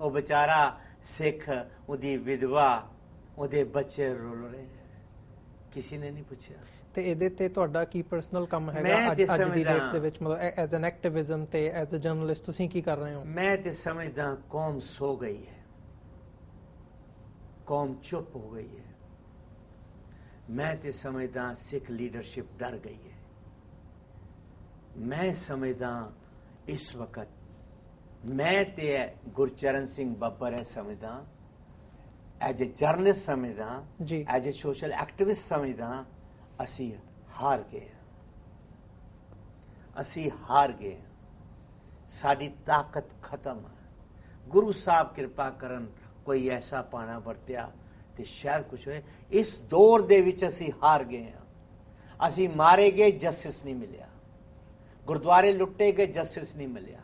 ਉਹ ਵਿਚਾਰਾ ਸਿੱਖ ਉਹਦੀ ਵਿਧਵਾ ਉਹਦੇ ਬੱਚੇ ਰੋ ਰਹੇ ਕਿਸੇ ਨੇ ਨਹੀਂ ਪੁੱਛਿਆ। ਤੇ ਇਹਦੇ ਤੇ ਤੁਹਾਡਾ ਕੀ ਪਰਸਨਲ ਕੰਮ ਹੈਗਾ ਅੱਜ ਦੀ ਡੇਟ ਦੇ ਵਿੱਚ? ਮਤਲਬ ਐਜ਼ ਐਨ ਐਕਟਿਵਿਜ਼ਮ ਤੇ ਐਜ਼ ਅ ਜਰਨਲਿਸਟ ਤੁਸੀਂ ਕੀ ਕਰ ਰਹੇ ਹੋ? ਮੈਂ ਤੇ ਸਮਝਦਾ ਕੌਮ ਸੋ ਗਈ ਹੈ। ਕੌਮ ਚੁੱਪ ਹੋ ਗਈ ਹੈ। ਮੈਂ ਤੇ ਸਮਝਦਾ ਸਿੱਖ ਲੀਡਰਸ਼ਿਪ ਡਰ ਗਈ ਹੈ। ਮੈਂ ਸਮਝਦਾ ਇਸ ਵਕਤ ਮੈਂ ਤੇ ਗੁਰਚਰਨ ਸਿੰਘ ਬੱਬਰ ਹੈ ਸਮਝਦਾ ਐਜ ਅ ਜਰਨਲਿਸਟ ਸਮਝਦਾ ਜੀ। ਐਜ ਅ ਸੋਸ਼ਲ ਐਕਟਿਵਿਸਟ ਸਮਝਦਾ ਅਸੀਂ ਹਾਰ ਗਏ ਹਾਂ। ਅਸੀਂ ਹਾਰ ਗਏ ਹਾਂ। ਸਾਡੀ ਤਾਕਤ ਖਤਮ ਹੈ ਗੁਰੂ ਸਾਹਿਬ ਕਿਰਪਾ ਕਰਨ ਕੋਈ ਐਸਾ ਪਾਣਾ ਵਰਤਿਆ ਤੇ ਸ਼ਾਇਦ ਕੁਝ ਹੋਏ। ਇਸ ਦੌਰ ਦੇ ਵਿੱਚ ਅਸੀਂ ਹਾਰ ਗਏ ਹਾਂ ਅਸੀਂ ਮਾਰੇ ਗਏ ਜਸਟਿਸ ਨਹੀਂ ਮਿਲਿਆ। ਗੁਰਦੁਆਰੇ ਲੁੱਟੇ ਗਏ ਜਸਟਿਸ ਨਹੀਂ ਮਿਲਿਆ।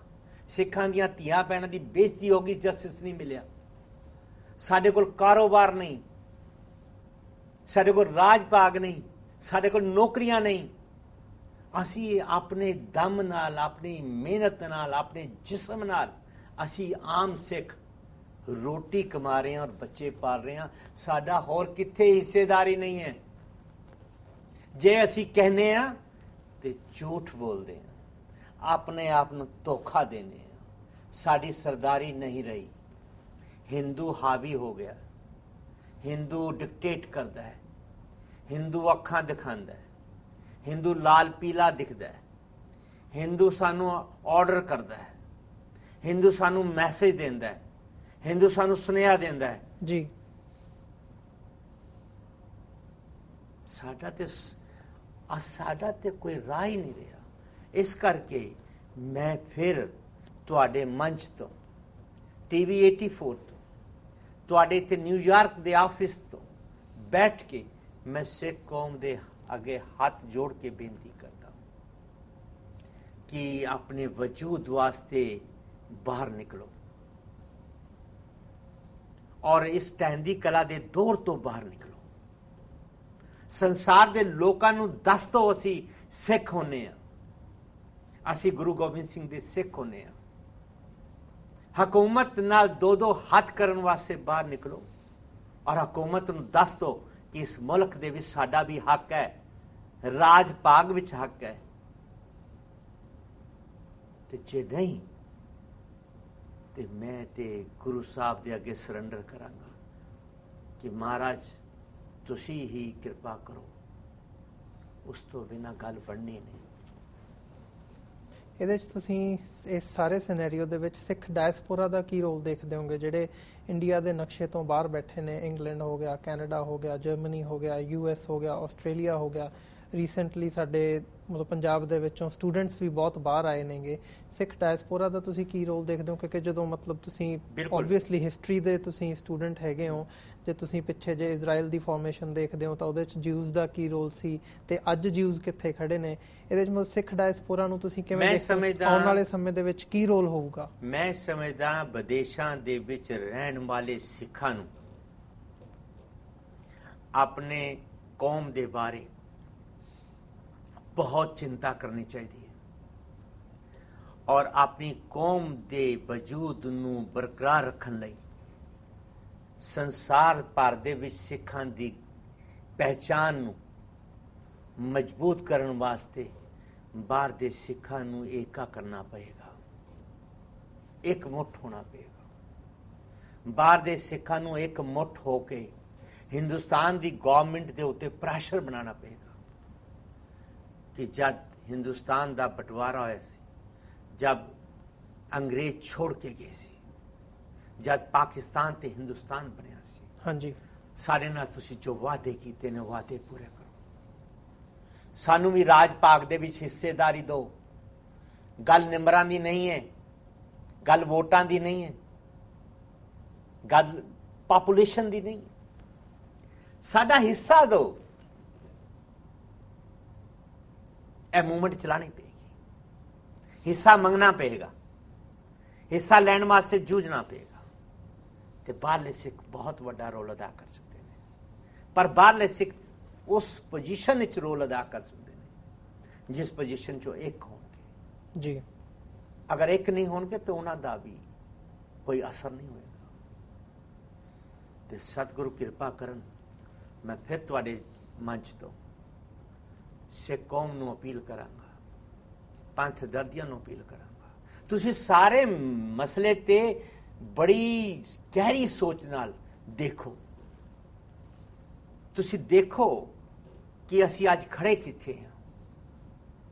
ਸਿੱਖਾਂ ਦੀਆਂ ਧੀਆਂ ਭੈਣਾਂ ਦੀ ਬੇਇੱਜ਼ਤੀ ਹੋ ਗਈ ਜਸਟਿਸ ਨਹੀਂ ਮਿਲਿਆ। ਸਾਡੇ ਕੋਲ ਕਾਰੋਬਾਰ ਨਹੀਂ। ਸਾਡੇ ਕੋਲ ਰਾਜ ਭਾਗ ਨਹੀਂ। ਸਾਡੇ ਕੋਲ ਨੌਕਰੀਆਂ ਨਹੀਂ। ਅਸੀਂ ਆਪਣੇ ਦਮ ਨਾਲ, ਆਪਣੀ ਮਿਹਨਤ ਨਾਲ, ਆਪਣੇ ਜਿਸਮ ਨਾਲ ਅਸੀਂ ਆਮ ਸਿੱਖ ਰੋਟੀ ਕਮਾ ਰਹੇ ਹਾਂ ਔਰ ਬੱਚੇ ਪਾਲ ਰਹੇ ਹਾਂ। ਸਾਡਾ ਹੋਰ ਕਿੱਥੇ ਹਿੱਸੇਦਾਰੀ ਨਹੀਂ ਹੈ। ਜੇ ਅਸੀਂ ਕਹਿੰਨੇ ਆ ਤੇ ਝੂਠ ਬੋਲਦੇ ਆ ਆਪਣੇ ਆਪ ਨੂੰ ਧੋਖਾ ਦਿੰਦੇ ਆ। ਸਾਡੀ ਸਰਦਾਰੀ ਨਹੀਂ ਰਹੀ। ਹਿੰਦੂ ਹਾਵੀ ਹੋ ਗਿਆ। ਹਿੰਦੂ ਡਿਕਟੇਟ ਕਰਦਾ ਹੈ। ਹਿੰਦੂ ਅੱਖਾਂ ਦਿਖਾਉਂਦਾ ਹੈ। ਹਿੰਦੂ ਲਾਲ ਪੀਲਾ ਦਿਖਦਾ ਹੈ। ਹਿੰਦੂ ਸਾਨੂੰ ਆਰਡਰ ਕਰਦਾ ਹੈ। ਹਿੰਦੂ ਸਾਨੂੰ ਮੈਸੇਜ ਦਿੰਦਾ ਹੈ। ਹਿੰਦੂ ਸਾਨੂੰ ਸੁਨੇਹਾ ਦਿੰਦਾ ਹੈ। ਜੀ। ਸਾਡਾ ਤੇ ਸਾਡਾ ਤੇ ਕੋਈ ਰਾਹ ਹੀ ਨਹੀਂ ਰਿਹਾ। ਇਸ ਕਰਕੇ ਮੈਂ ਫਿਰ ਤੁਹਾਡੇ ਮੰਚ ਤੋਂ ਟੀਵੀ 84 ਤੋਂ, ਤੁਹਾਡੇ ਤੇ ਨਿਊਯਾਰਕ ਦੇ ਆਫਿਸ ਤੋਂ ਬੈਠ ਕੇ ਮੈਂ ਸਿੱਖ ਕੌਮ ਦੇ ਅੱਗੇ ਹੱਥ ਜੋੜ ਕੇ ਬੇਨਤੀ ਕਰਦਾ ਕਿ ਆਪਣੇ ਵਜੂਦ ਵਾਸਤੇ ਬਾਹਰ ਨਿਕਲੋ ਔਰ ਇਸ ਟਹਿੰਦੀ ਕਲਾ ਦੇ ਦੌਰ ਤੋਂ ਬਾਹਰ ਨਿਕਲੋ। ਸੰਸਾਰ ਦੇ ਲੋਕਾਂ ਨੂੰ ਦੱਸ ਦੋ ਅਸੀਂ ਸਿੱਖ ਹੁੰਨੇ ਆ ਅਸੀਂ ਗੁਰੂ ਗੋਬਿੰਦ ਸਿੰਘ ਦੇ ਸਿੱਖ ਹੁੰਨੇ ਆ ਹਕੂਮਤ ਨਾਲ ਦੋ ਦੋ ਹੱਥ ਕਰਨ ਵਾਸਤੇ ਬਾਹਰ ਨਿਕਲੋ ਔਰ ਹਕੂਮਤ ਨੂੰ ਦੱਸ ਦੋ ਕਿ ਇਸ ਮੁਲਕ ਦੇ ਵਿੱਚ ਸਾਡਾ ਵੀ ਹੱਕ ਹੈ ਰਾਜ ਭਾਗ ਵਿੱਚ ਹੱਕ ਹੈ ਤੇ ਜੇ ਨਹੀਂ ਤੇ ਮੈਂ ਤੇ ਗੁਰੂ ਸਾਹਿਬ ਦੇ ਅੱਗੇ ਸਰੈਂਡਰ ਕਰਾਂਗਾ ਕਿ ਮਹਾਰਾਜ ਤੁਸੀਂ ਹੀ ਕਿਰਪਾ ਕਰੋ ਉਸ ਤੋਂ ਬਿਨਾ ਗੱਲ ਬਣਨੀ ਨਹੀਂ ਇਹਦੇ 'ਚ ਤੁਸੀਂ ਇਸ ਸਾਰੇ ਸਿਨੈਰੀਓ ਦੇ ਵਿੱਚ ਸਿੱਖ ਡਾਇਸਪੋਰਾ ਦਾ ਕੀ ਰੋਲ ਦੇਖਦੇ ਹੋਗੇ ਜਿਹੜੇ ਇੰਡੀਆ ਦੇ ਨਕਸ਼ੇ ਤੋਂ ਬਾਹਰ ਬੈਠੇ ਨੇ ਇੰਗਲੈਂਡ ਹੋ ਗਿਆ ਕੈਨੇਡਾ ਹੋ ਗਿਆ ਜਰਮਨੀ ਹੋ ਗਿਆ ਯੂਐਸ ਹੋ ਗਿਆ ਆਸਟ੍ਰੇਲੀਆ ਹੋ ਗਿਆ। ਰੀਸੈਂਟਲੀ ਸਾਡੇ ਮਤਲਬ ਪੰਜਾਬ ਦੇ ਵਿੱਚੋਂ ਸਟੂਡੈਂਟਸ ਵੀ ਬਹੁਤ ਬਾਹਰ ਆਏ ਨੇਗੇ। ਸਿੱਖ ਡਾਇਸਪੋਰਾ ਦਾ ਤੁਸੀਂ ਕੀ ਰੋਲ ਦੇਖਦੇ ਹੋ ਕਿਉਂਕਿ ਜਦੋਂ ਮਤਲਬ ਤੁਸੀਂ। ਆਬਵੀਅਸਲੀ ਹਿਸਟਰੀ ਦੇ ਤੁਸੀਂ ਸਟੂਡੈਂਟ ਹੈਗੇ ਹੋ ਜੇ ਤੁਸੀਂ ਪਿੱਛੇ ਜੇ ਇਜ਼ਰਾਈਲ ਦੀ ਫਾਰਮੇਸ਼ਨ ਦੇਖਦੇ ਹੋ ਤਾਂ ਉਹਦੇ ਚ ਜਿਊਜ਼ ਦਾ ਕੀ ਰੋਲ ਸੀ ਤੇ ਅੱਜ ਜਿਊਜ਼ ਕਿੱਥੇ ਖੜੇ ਨੇ? ਇਹਦੇ ਚ ਮਤਲਬ ਸਿੱਖ ਡਾਇਸਪੋਰਾ ਨੂੰ ਤੁਸੀਂ ਕਿਵੇਂ ਦੇਖਦੇ ਆਉਣ ਵਾਲੇ ਸਮੇਂ ਦੇ ਵਿੱਚ ਕੀ ਰੋਲ ਹੋਊਗਾ? ਮੈਂ ਸਮਝਦਾ ਵਿਦੇਸ਼ਾਂ ਦੇ ਵਿੱਚ ਰਹਿਣ ਵਾਲੇ ਸਿੱਖਾਂ ਨੂੰ ਆਪਣੇ ਕੌਮ ਦੇ ਬਾਰੇ ਬਹੁਤ ਚਿੰਤਾ ਕਰਨੀ ਚਾਹੀਦੀ ਹੈ ਔਰ ਆਪਣੀ ਕੌਮ ਦੇ ਵਜੂਦ ਨੂੰ ਬਰਕਰਾਰ ਰੱਖਣ ਲਈ ਸੰਸਾਰ ਭਰ ਦੇ ਵਿੱਚ ਸਿੱਖਾਂ ਦੀ ਪਹਿਚਾਨ ਨੂੰ ਮਜ਼ਬੂਤ ਕਰਨ ਵਾਸਤੇ ਬਾਹਰ ਦੇ ਸਿੱਖਾਂ ਨੂੰ ਏਕਾ ਕਰਨਾ ਪਏਗਾ। ਇੱਕ ਮੁੱਠ ਹੋਣਾ ਪਏਗਾ। ਬਾਹਰ ਦੇ ਸਿੱਖਾਂ ਨੂੰ ਇੱਕ ਮੁੱਠ ਹੋ ਕੇ ਹਿੰਦੁਸਤਾਨ ਦੀ ਗਵਰਨਮੈਂਟ ਦੇ ਉੱਤੇ ਪ੍ਰੈਸ਼ਰ ਬਣਾਉਣਾ ਪਏਗਾ ਕਿ ਜਦ ਹਿੰਦੁਸਤਾਨ ਦਾ ਬਟਵਾਰਾ ਹੋਇਆ ਸੀ, ਜਦ ਅੰਗਰੇਜ਼ ਛੋੜ ਕੇ ਗਏ ਸੀ ਜਦ ਪਾਕਿਸਤਾਨ ਤੇ ਹਿੰਦੁਸਤਾਨ ਬਣਿਆ ਸੀ। ਹਾਂਜੀ। ਸਾਡੇ ਨਾਲ ਤੁਸੀਂ ਜੋ ਵਾਅਦੇ ਕੀਤੇ ਨੇ ਵਾਅਦੇ ਪੂਰੇ ਕਰੋ। ਸਾਨੂੰ ਵੀ ਰਾਜ ਭਾਗ ਦੇ ਵਿੱਚ ਹਿੱਸੇਦਾਰੀ ਦਿਓ। ਗੱਲ ਨਿੰਬਰਾਂ ਦੀ ਨਹੀਂ ਹੈ ਗੱਲ ਵੋਟਾਂ ਦੀ ਨਹੀਂ ਹੈ ਗੱਲ ਪਾਪੂਲੇਸ਼ਨ ਦੀ ਨਹੀਂ ਸਾਡਾ ਹਿੱਸਾ ਦਿਓ। ਇਹ ਮੂਵਮੈਂਟ ਚਲਾਣੀ ਪਏਗੀ। ਹਿੱਸਾ ਮੰਗਣਾ ਪਏਗਾ। ਹਿੱਸਾ ਲੈਣ ਵਾਸਤੇ ਜੂਝਣਾ ਪਏਗਾ। ਤੇ ਬਾਹਰਲੇ ਸਿੱਖ ਬਹੁਤ ਵੱਡਾ ਰੋਲ ਅਦਾ ਕਰ ਸਕਦੇ ਨੇ। ਪਰ ਬਾਹਰਲੇ ਸਿੱਖ ਉਸ ਪੋਜੀਸ਼ਨ ਵਿੱਚ ਰੋਲ ਅਦਾ ਕਰ ਸਕਦੇ ਨੇ ਜਿਸ ਪੋਜੀਸ਼ਨ 'ਚੋਂ ਇੱਕ ਹੋਣਗੇ। ਜੀ। ਅਗਰ ਇੱਕ ਨਹੀਂ ਹੋਣਗੇ ਤਾਂ ਉਹਨਾਂ ਦਾ ਵੀ ਕੋਈ ਅਸਰ ਨਹੀਂ ਹੋਏਗਾ। ਤੇ ਸਤਿਗੁਰੂ ਕਿਰਪਾ ਕਰਨ ਮੈਂ ਫਿਰ ਤੁਹਾਡੇ ਮੰਚ ਤੋਂ ਸਿੱਖ ਕੌਮ ਨੂੰ ਅਪੀਲ ਕਰਾਂਗਾ ਪੰਥ ਦਰਦੀਆਂ ਨੂੰ ਅਪੀਲ ਕਰਾਂਗਾ। ਤੁਸੀਂ ਸਾਰੇ ਮਸਲੇ ਤੇ ਬੜੀ ਗਹਿਰੀ ਸੋਚ ਨਾਲ ਦੇਖੋ। ਤੁਸੀਂ ਦੇਖੋ ਕਿ ਅਸੀਂ ਅੱਜ ਖੜੇ ਕਿੱਥੇ ਹਾਂ।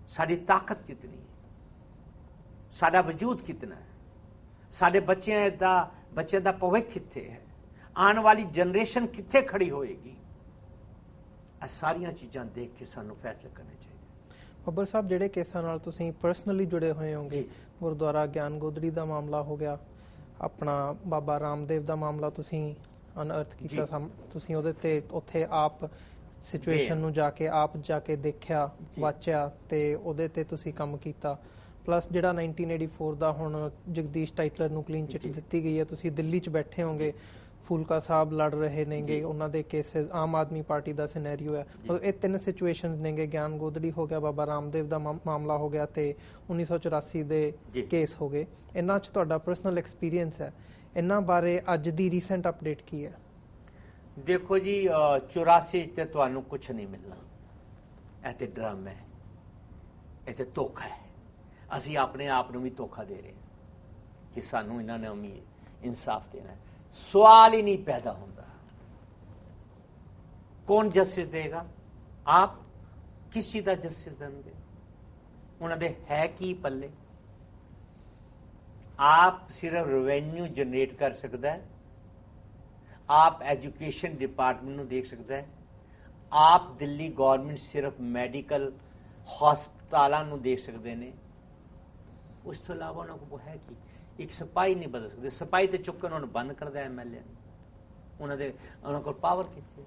ਸਾਡੀ ਤਾਕਤ ਕਿਤਨੀ ਹੈ? ਸਾਡਾ ਵਜੂਦ ਕਿਤਨਾ ਹੈ? ਸਾਡੇ ਬੱਚਿਆਂ ਦਾ ਬੱਚਿਆਂ ਦਾ ਭਵਿੱਖ ਕਿੱਥੇ ਹੈ? ਆਉਣ ਵਾਲੀ ਜਨਰੇਸ਼ਨ ਕਿੱਥੇ ਖੜੀ ਹੋਏਗੀ? ਇਹ ਸਾਰੀਆਂ ਚੀਜ਼ਾਂ ਦੇਖ ਕੇ ਸਾਨੂੰ ਫੈਸਲੇ ਕਰਨੇ ਚਾਹੀਦੇ ਬੱਬਰ ਸਾਹਿਬ ਜਿਹੜੇ ਕੇਸਾਂ ਨਾਲ ਤੁਸੀਂ ਪਰਸਨਲੀ ਜੁੜੇ ਹੋਏ ਹੋਗੇ। ਗੁਰਦੁਆਰਾ ਗਿਆਨ ਗੋਦੜੀ ਦਾ ਮਾਮਲਾ ਹੋ ਗਿਆ ਆਪਣਾ ਬਾਬਾ ਰਾਮਦੇਵ ਦਾ ਮਾਮਲਾ ਤੁਸੀਂ ਅਨਅਰਥ ਕੀਤਾ ਤੁਸੀਂ ਉਹਦੇ ਤੇ ਉੱਥੇ ਆਪ ਸਿਚੁਏਸ਼ਨ। ਨੂੰ ਜਾ ਕੇ ਆਪ ਜਾ ਕੇ ਦੇਖਿਆ। ਵਾਚਿਆ ਤੇ ਉਹਦੇ ਤੇ ਤੁਸੀਂ ਕੰਮ ਕੀਤਾ ਪਲੱਸ ਜਿਹੜਾ 1984 ਦਾ ਹੁਣ ਜਗਦੀਸ਼ ਟਾਈਟਲਰ ਨੂੰ ਕਲੀਨ ਚਿੱਟ। ਦਿੱਤੀ ਗਈ ਹੈ ਤੁਸੀਂ ਦਿੱਲੀ 'ਚ ਬੈਠੇ ਹੋਗੇ ਫੂਲਕਾ ਸਾਹਿਬ ਲੜ ਰਹੇ ਨੇਗੇ। ਉਹਨਾਂ ਦੇ ਕੇਸਸ ਆਮ ਆਦਮੀ ਪਾਰਟੀ ਦਾ ਸਿਨੈਰੀਓ ਹੈ। ਮਤਲਬ ਇਹ ਤਿੰਨ ਸਿਚੁਏਸ਼ਨਸ ਨੇਗੇ ਗਿਆਨ ਗੋਦੜੀ ਹੋ ਗਿਆ ਬਾਬਾ ਰਾਮਦੇਵ ਦਾ ਮਾਮ- ਮਾਮਲਾ ਹੋ ਗਿਆ ਤੇ 1984 ਦੇ। ਕੇਸ ਹੋ ਗਏ। ਇਹਨਾਂ 'ਚ ਤੁਹਾਡਾ ਪਰਸਨਲ ਐਕਸਪੀਰੀਅੰਸ ਹੈ। ਇਹਨਾਂ ਬਾਰੇ ਅੱਜ ਦੀ ਰੀਸੈਂਟ ਅਪਡੇਟ ਕੀ ਹੈ? ਦੇਖੋ ਜੀ ਅ, 84 ਤੇ ਤੁਹਾਨੂੰ ਕੁਝ ਨਹੀਂ ਮਿਲਣਾ। ਇਹ ਤੇ ਡਰਾਮਾ ਹੈ। ਇਹ ਤੇ ਧੋਖਾ ਹੈ। ਅਸੀਂ ਆਪਣੇ ਆਪ ਨੂੰ ਵੀ ਧੋਖਾ ਦੇ ਰਹੇ ਹਾਂ ਕਿ ਸਾਨੂੰ ਇਹਨਾਂ ਨੇ ਉਮੀ ਇਨਸਾਫ ਦੇਣਾ ਹੈ। ਸਵਾਲ ਹੀ ਨਹੀਂ ਪੈਦਾ ਹੁੰਦਾ। ਕੌਣ ਜਸਟਿਸ ਦੇਗਾ? ਆਪ ਕਿਸ ਚੀਜ਼ ਦਾ ਜਸਟਿਸ ਦੇਣਗੇ? ਉਹਨਾਂ ਦੇ ਹੈ ਕੀ ਪੱਲੇ? ਆਪ ਸਿਰਫ ਰੈਵਨਿਊ ਜਨਰੇਟ ਕਰ ਸਕਦਾ ਹੈ। ਆਪ ਐਜੂਕੇਸ਼ਨ ਡਿਪਾਰਟਮੈਂਟ ਨੂੰ ਦੇਖ ਸਕਦਾ ਹੈ। ਆਪ ਦਿੱਲੀ ਗਵਰਨਮੈਂਟ ਸਿਰਫ ਮੈਡੀਕਲ ਹਸਪਤਾਲਾਂ ਨੂੰ ਦੇਖ ਸਕਦੇ ਨੇ। ਉਸ ਤੋਂ ਇਲਾਵਾ ਉਹਨਾਂ ਕੋਲ ਹੈ ਕੀ? ਇੱਕ ਸਿਪਾਹੀ ਨਹੀਂ ਬਦਲ ਸਕਦੇ। ਸਿਪਾਹੀ ਤੇ ਚੁੱਕ ਕੇ ਉਹਨਾਂ ਨੂੰ ਬੰਦ ਕਰਦਾ ਐਮਐਲਏ ਉਹਨਾਂ ਦੇ ਉਹਨਾਂ ਕੋਲ ਪਾਵਰ ਕਿੱਥੇ?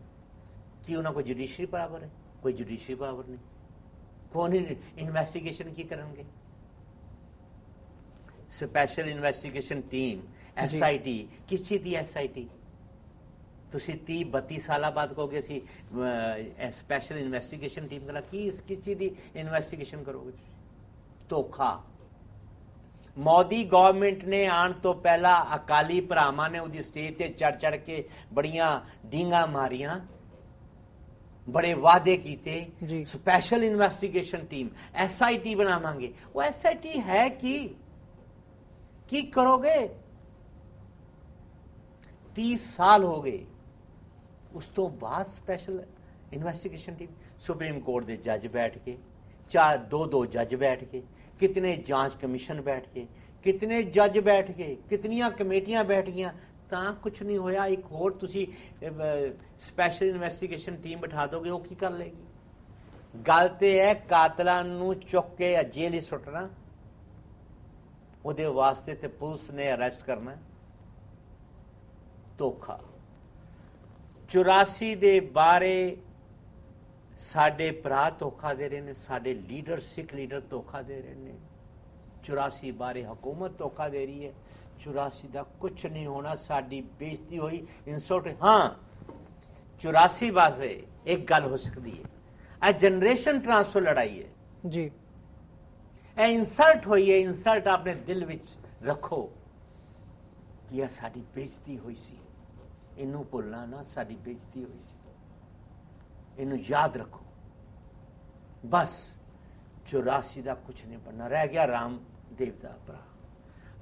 ਕੀ ਉਹਨਾਂ ਕੋਲ ਜੁਡੀਸ਼ਰੀ ਪਾਵਰ ਹੈ? ਕੋਈ ਜੁਡੀਸ਼ਰੀ ਪਾਵਰ ਨਹੀਂ। ਕੌਣ ਇਨਵੈਸਟੀਗੇਸ਼ਨ ਕੀ ਕਰਨਗੇ? ਸਪੈਸ਼ਲ ਇਨਵੈਸਟੀਗੇਸ਼ਨ ਟੀਮ ਐਸਆਈਟੀ ਕਿਸ ਚੀਜ਼ ਦੀ ਐਸਆਈਟੀ ਤੁਸੀਂ 30 32 ਸਾਲਾਂ ਬਾਅਦ ਕਹੋਗੇ ਅਸੀਂ ਸਪੈਸ਼ਲ ਇਨਵੈਸਟੀਗੇਸ਼ਨ ਟੀਮ ਕਰਾ ਕੀ ਇਸ ਕਿਸ ਚੀਜ਼ ਦੀ ਇਨਵੈਸਟੀਗੇਸ਼ਨ ਕਰੋਗੇ ਤੁਸੀਂ? ਧੋਖਾ। ਮੋਦੀ ਗਵਰਨਮੈਂਟ ਨੇ ਆਉਣ ਤੋਂ ਪਹਿਲਾਂ ਅਕਾਲੀ ਭਰਾਵਾਂ ਨੇ ਉਹਦੀ ਸਟੇਜ ਤੇ ਚੜ ਚੜ ਕੇ ਬੜੀਆਂ ਡੀਂਗਾ ਮਾਰੀਆਂ ਬੜੇ ਵਾਅਦੇ ਕੀਤੇ। ਸਪੈਸ਼ਲ ਇਨਵੈਸਟੀਗੇਸ਼ਨ ਟੀਮ ਐਸਆਈਟੀ ਬਣਾਵਾਂਗੇ। ਉਹ ਐਸਆਈਟੀ ਹੈ ਕੀ? ਕੀ ਕਰੋਗੇ? 30 ਸਾਲ ਹੋ ਗਏ। ਉਸ ਤੋਂ ਬਾਅਦ special investigation team supreme court ਦੇ ਜੱਜ ਬੈਠ ਕੇ ਚਾਰ ਦੋ ਦੋ ਜੱਜ ਬੈਠ ਕੇ ਕਿਤਨੇ ਜਾਂਚ ਕਮਿਸ਼ਨ ਬੈਠ ਗਏ ਕਿਤਨੇ ਜੱਜ ਬੈਠ ਗਏ ਕਿਤਨੀਆਂ ਕਮੇਟੀਆਂ ਬੈਠ ਗਈਆਂ ਤਾਂ ਕੁਝ ਨਹੀਂ ਹੋਇਆ ਇੱਕ ਹੋਰ ਤੁਸੀਂ ਸਪੈਸ਼ਲ ਇਨਵੈਸਟੀਗੇਸ਼ਨ ਟੀਮ ਬਿਠਾ ਦੋਗੇ ਉਹ ਕੀ ਕਰ ਲੇਗੀ ਗੱਲ ਤੇ ਹੈ ਕਾਤਲਾਂ ਨੂੰ ਚੁੱਕ ਕੇ ਜੇਲ੍ਹ ਹੀ ਸੁੱਟਣਾ ਉਹਦੇ ਵਾਸਤੇ ਤੇ ਪੁਲਿਸ ਨੇ ਅਰੈਸਟ ਕਰਨਾ ਧੋਖਾ 84 ਦੇ ਬਾਰੇ ਸਾਡੇ ਭਰਾ ਧੋਖਾ ਦੇ ਰਹੇ ਨੇ ਸਾਡੇ ਲੀਡਰ ਸਿੱਖ ਲੀਡਰ ਧੋਖਾ ਦੇ ਰਹੇ ਨੇ। 84 ਬਾਰੇ ਹਕੂਮਤ ਧੋਖਾ ਦੇ ਰਹੀ ਹੈ। 84 ਦਾ ਕੁਝ ਨਹੀਂ ਹੋਣਾ ਸਾਡੀ ਬੇਇੱਜ਼ਤੀ ਹੋਈ ਇਨਸਲਟ ਹਾਂ 84 ਵਾਸਤੇ ਇੱਕ ਗੱਲ ਹੋ ਸਕਦੀ ਹੈ। ਇਹ ਜਨਰੇਸ਼ਨ ਟ੍ਰਾਂਸਫਰ ਲੜਾਈ ਹੈ। ਜੀ। ਇਹ ਇਨਸਲਟ ਹੋਈ ਹੈ ਇਨਸਲਟ ਆਪਣੇ ਦਿਲ ਵਿੱਚ ਰੱਖੋ ਕਿ ਇਹ ਸਾਡੀ ਬੇਇੱਜ਼ਤੀ ਹੋਈ ਸੀ। ਇਹਨੂੰ ਭੁੱਲਣਾ ਨਾ ਸਾਡੀ ਬੇਇੱਜ਼ਤੀ ਹੋਈ ਸੀ। ਇਹਨੂੰ ਯਾਦ ਰੱਖੋ। ਬਸ 84 ਦਾ ਕੁਝ ਨਹੀਂ ਬਣਨਾ, ਰਹਿ ਗਿਆ ਰਾਮਦੇਵ ਦਾ ਭਰਾ।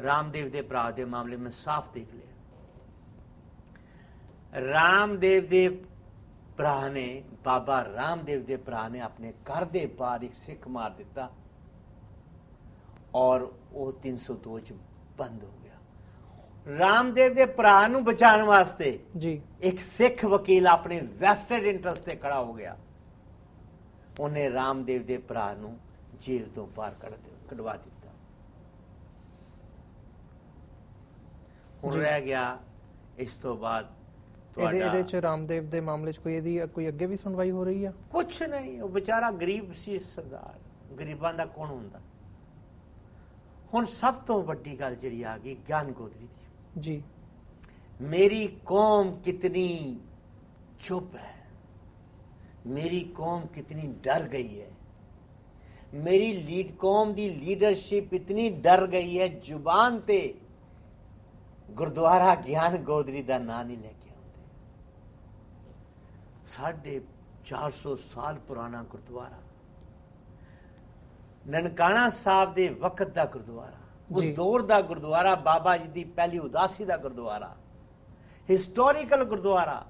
ਰਾਮਦੇਵ ਦੇ ਭਰਾ ਦੇ ਮਾਮਲੇ ਮੈਂ ਸਾਫ਼ ਦੇਖ ਲਿਆ। ਰਾਮਦੇਵ ਦੇ ਭਰਾ ਨੇ, ਬਾਬਾ ਰਾਮਦੇਵ ਦੇ ਭਰਾ ਨੇ ਆਪਣੇ ਘਰ ਦੇ ਬਾਹਰ ਇੱਕ ਸਿੱਖ ਮਾਰ ਦਿੱਤਾ ਔਰ ਉਹ 302 ਚ ਬੰਦ ਹੋ ਗਿਆ ਰਾਮਦੇਵ ਦੇ ਭਰਾ ਨੂੰ ਬਚਾਉਣ ਵਾਸਤੇ ਜੀ। ਇੱਕ ਸਿੱਖ ਵਕੀਲ ਆਪਣੇ ਵੈਸਟਡ ਇੰਟਰਸਟ ਤੇ ਖੜਾ ਹੋ ਗਿਆ। ਉਹਨੇ ਰਾਮਦੇਵ ਦੇ ਭਰਾ ਨੂੰ ਜੇਲ੍ਹ ਤੋਂ ਬਾਹਰ ਕੱਢ ਕਢਵਾ ਦਿੱਤਾ। ਹੁਣ। ਰਹਿ ਗਿਆ ਇਸ ਤੋਂ ਬਾਅਦ ਇਹਦੇ ਇਹਦੇ ਚ ਰਾਮਦੇਵ ਦੇ ਮਾਮਲੇ ਚ ਕੋਈ ਇਹਦੀ ਕੋਈ ਅੱਗੇ ਵੀ ਸੁਣਵਾਈ ਹੋ ਰਹੀ ਆ? ਕੁਛ ਨਹੀਂ ਉਹ ਵਿਚਾਰਾ ਗਰੀਬ ਸੀ ਸਰਦਾਰ। ਗਰੀਬਾਂ ਦਾ ਕੌਣ ਹੁੰਦਾ? ਹੁਣ ਸਭ ਤੋਂ ਵੱਡੀ ਗੱਲ ਜਿਹੜੀ ਆ ਗਈ ਗਿਆਨ ਗੋਦਰੀ ਦੀ। ਜੀ मेरी कौम कितनी चुप है मेरी कौम कितनी डर गई है मेरी लीड कौम ਦੀ ਲੀਡਰਸ਼ਿਪ ਇਤਨੀ ਡਰ ਗਈ ਹੈ ਜ਼ੁਬਾਨ ਤੇ ਗੁਰਦੁਆਰਾ ਗਿਆਨ ਗੋਦਰੀ ਦਾ ਨਾਂ ਨਹੀਂ ਲੈ ਕੇ ਆਉਂਦੇ ਸਾਢੇ 400 ਸਾਲ ਪੁਰਾਣਾ ਗੁਰਦੁਆਰਾ ਨਨਕਾਣਾ ਸਾਹਿਬ ਦੇ ਵਕਤ ਦਾ ਗੁਰਦੁਆਰਾ ਉਸ। ਦੌਰ ਦਾ ਗੁਰਦੁਆਰਾ ਬਾਬਾ ਜੀ ਦੀ ਪਹਿਲੀ ਉਦਾਸੀ ਦਾ ਗੁਰਦੁਆਰਾ ਹਿਸਟੋਰੀਕਲ ਗੁਰਦੁਆਰਾ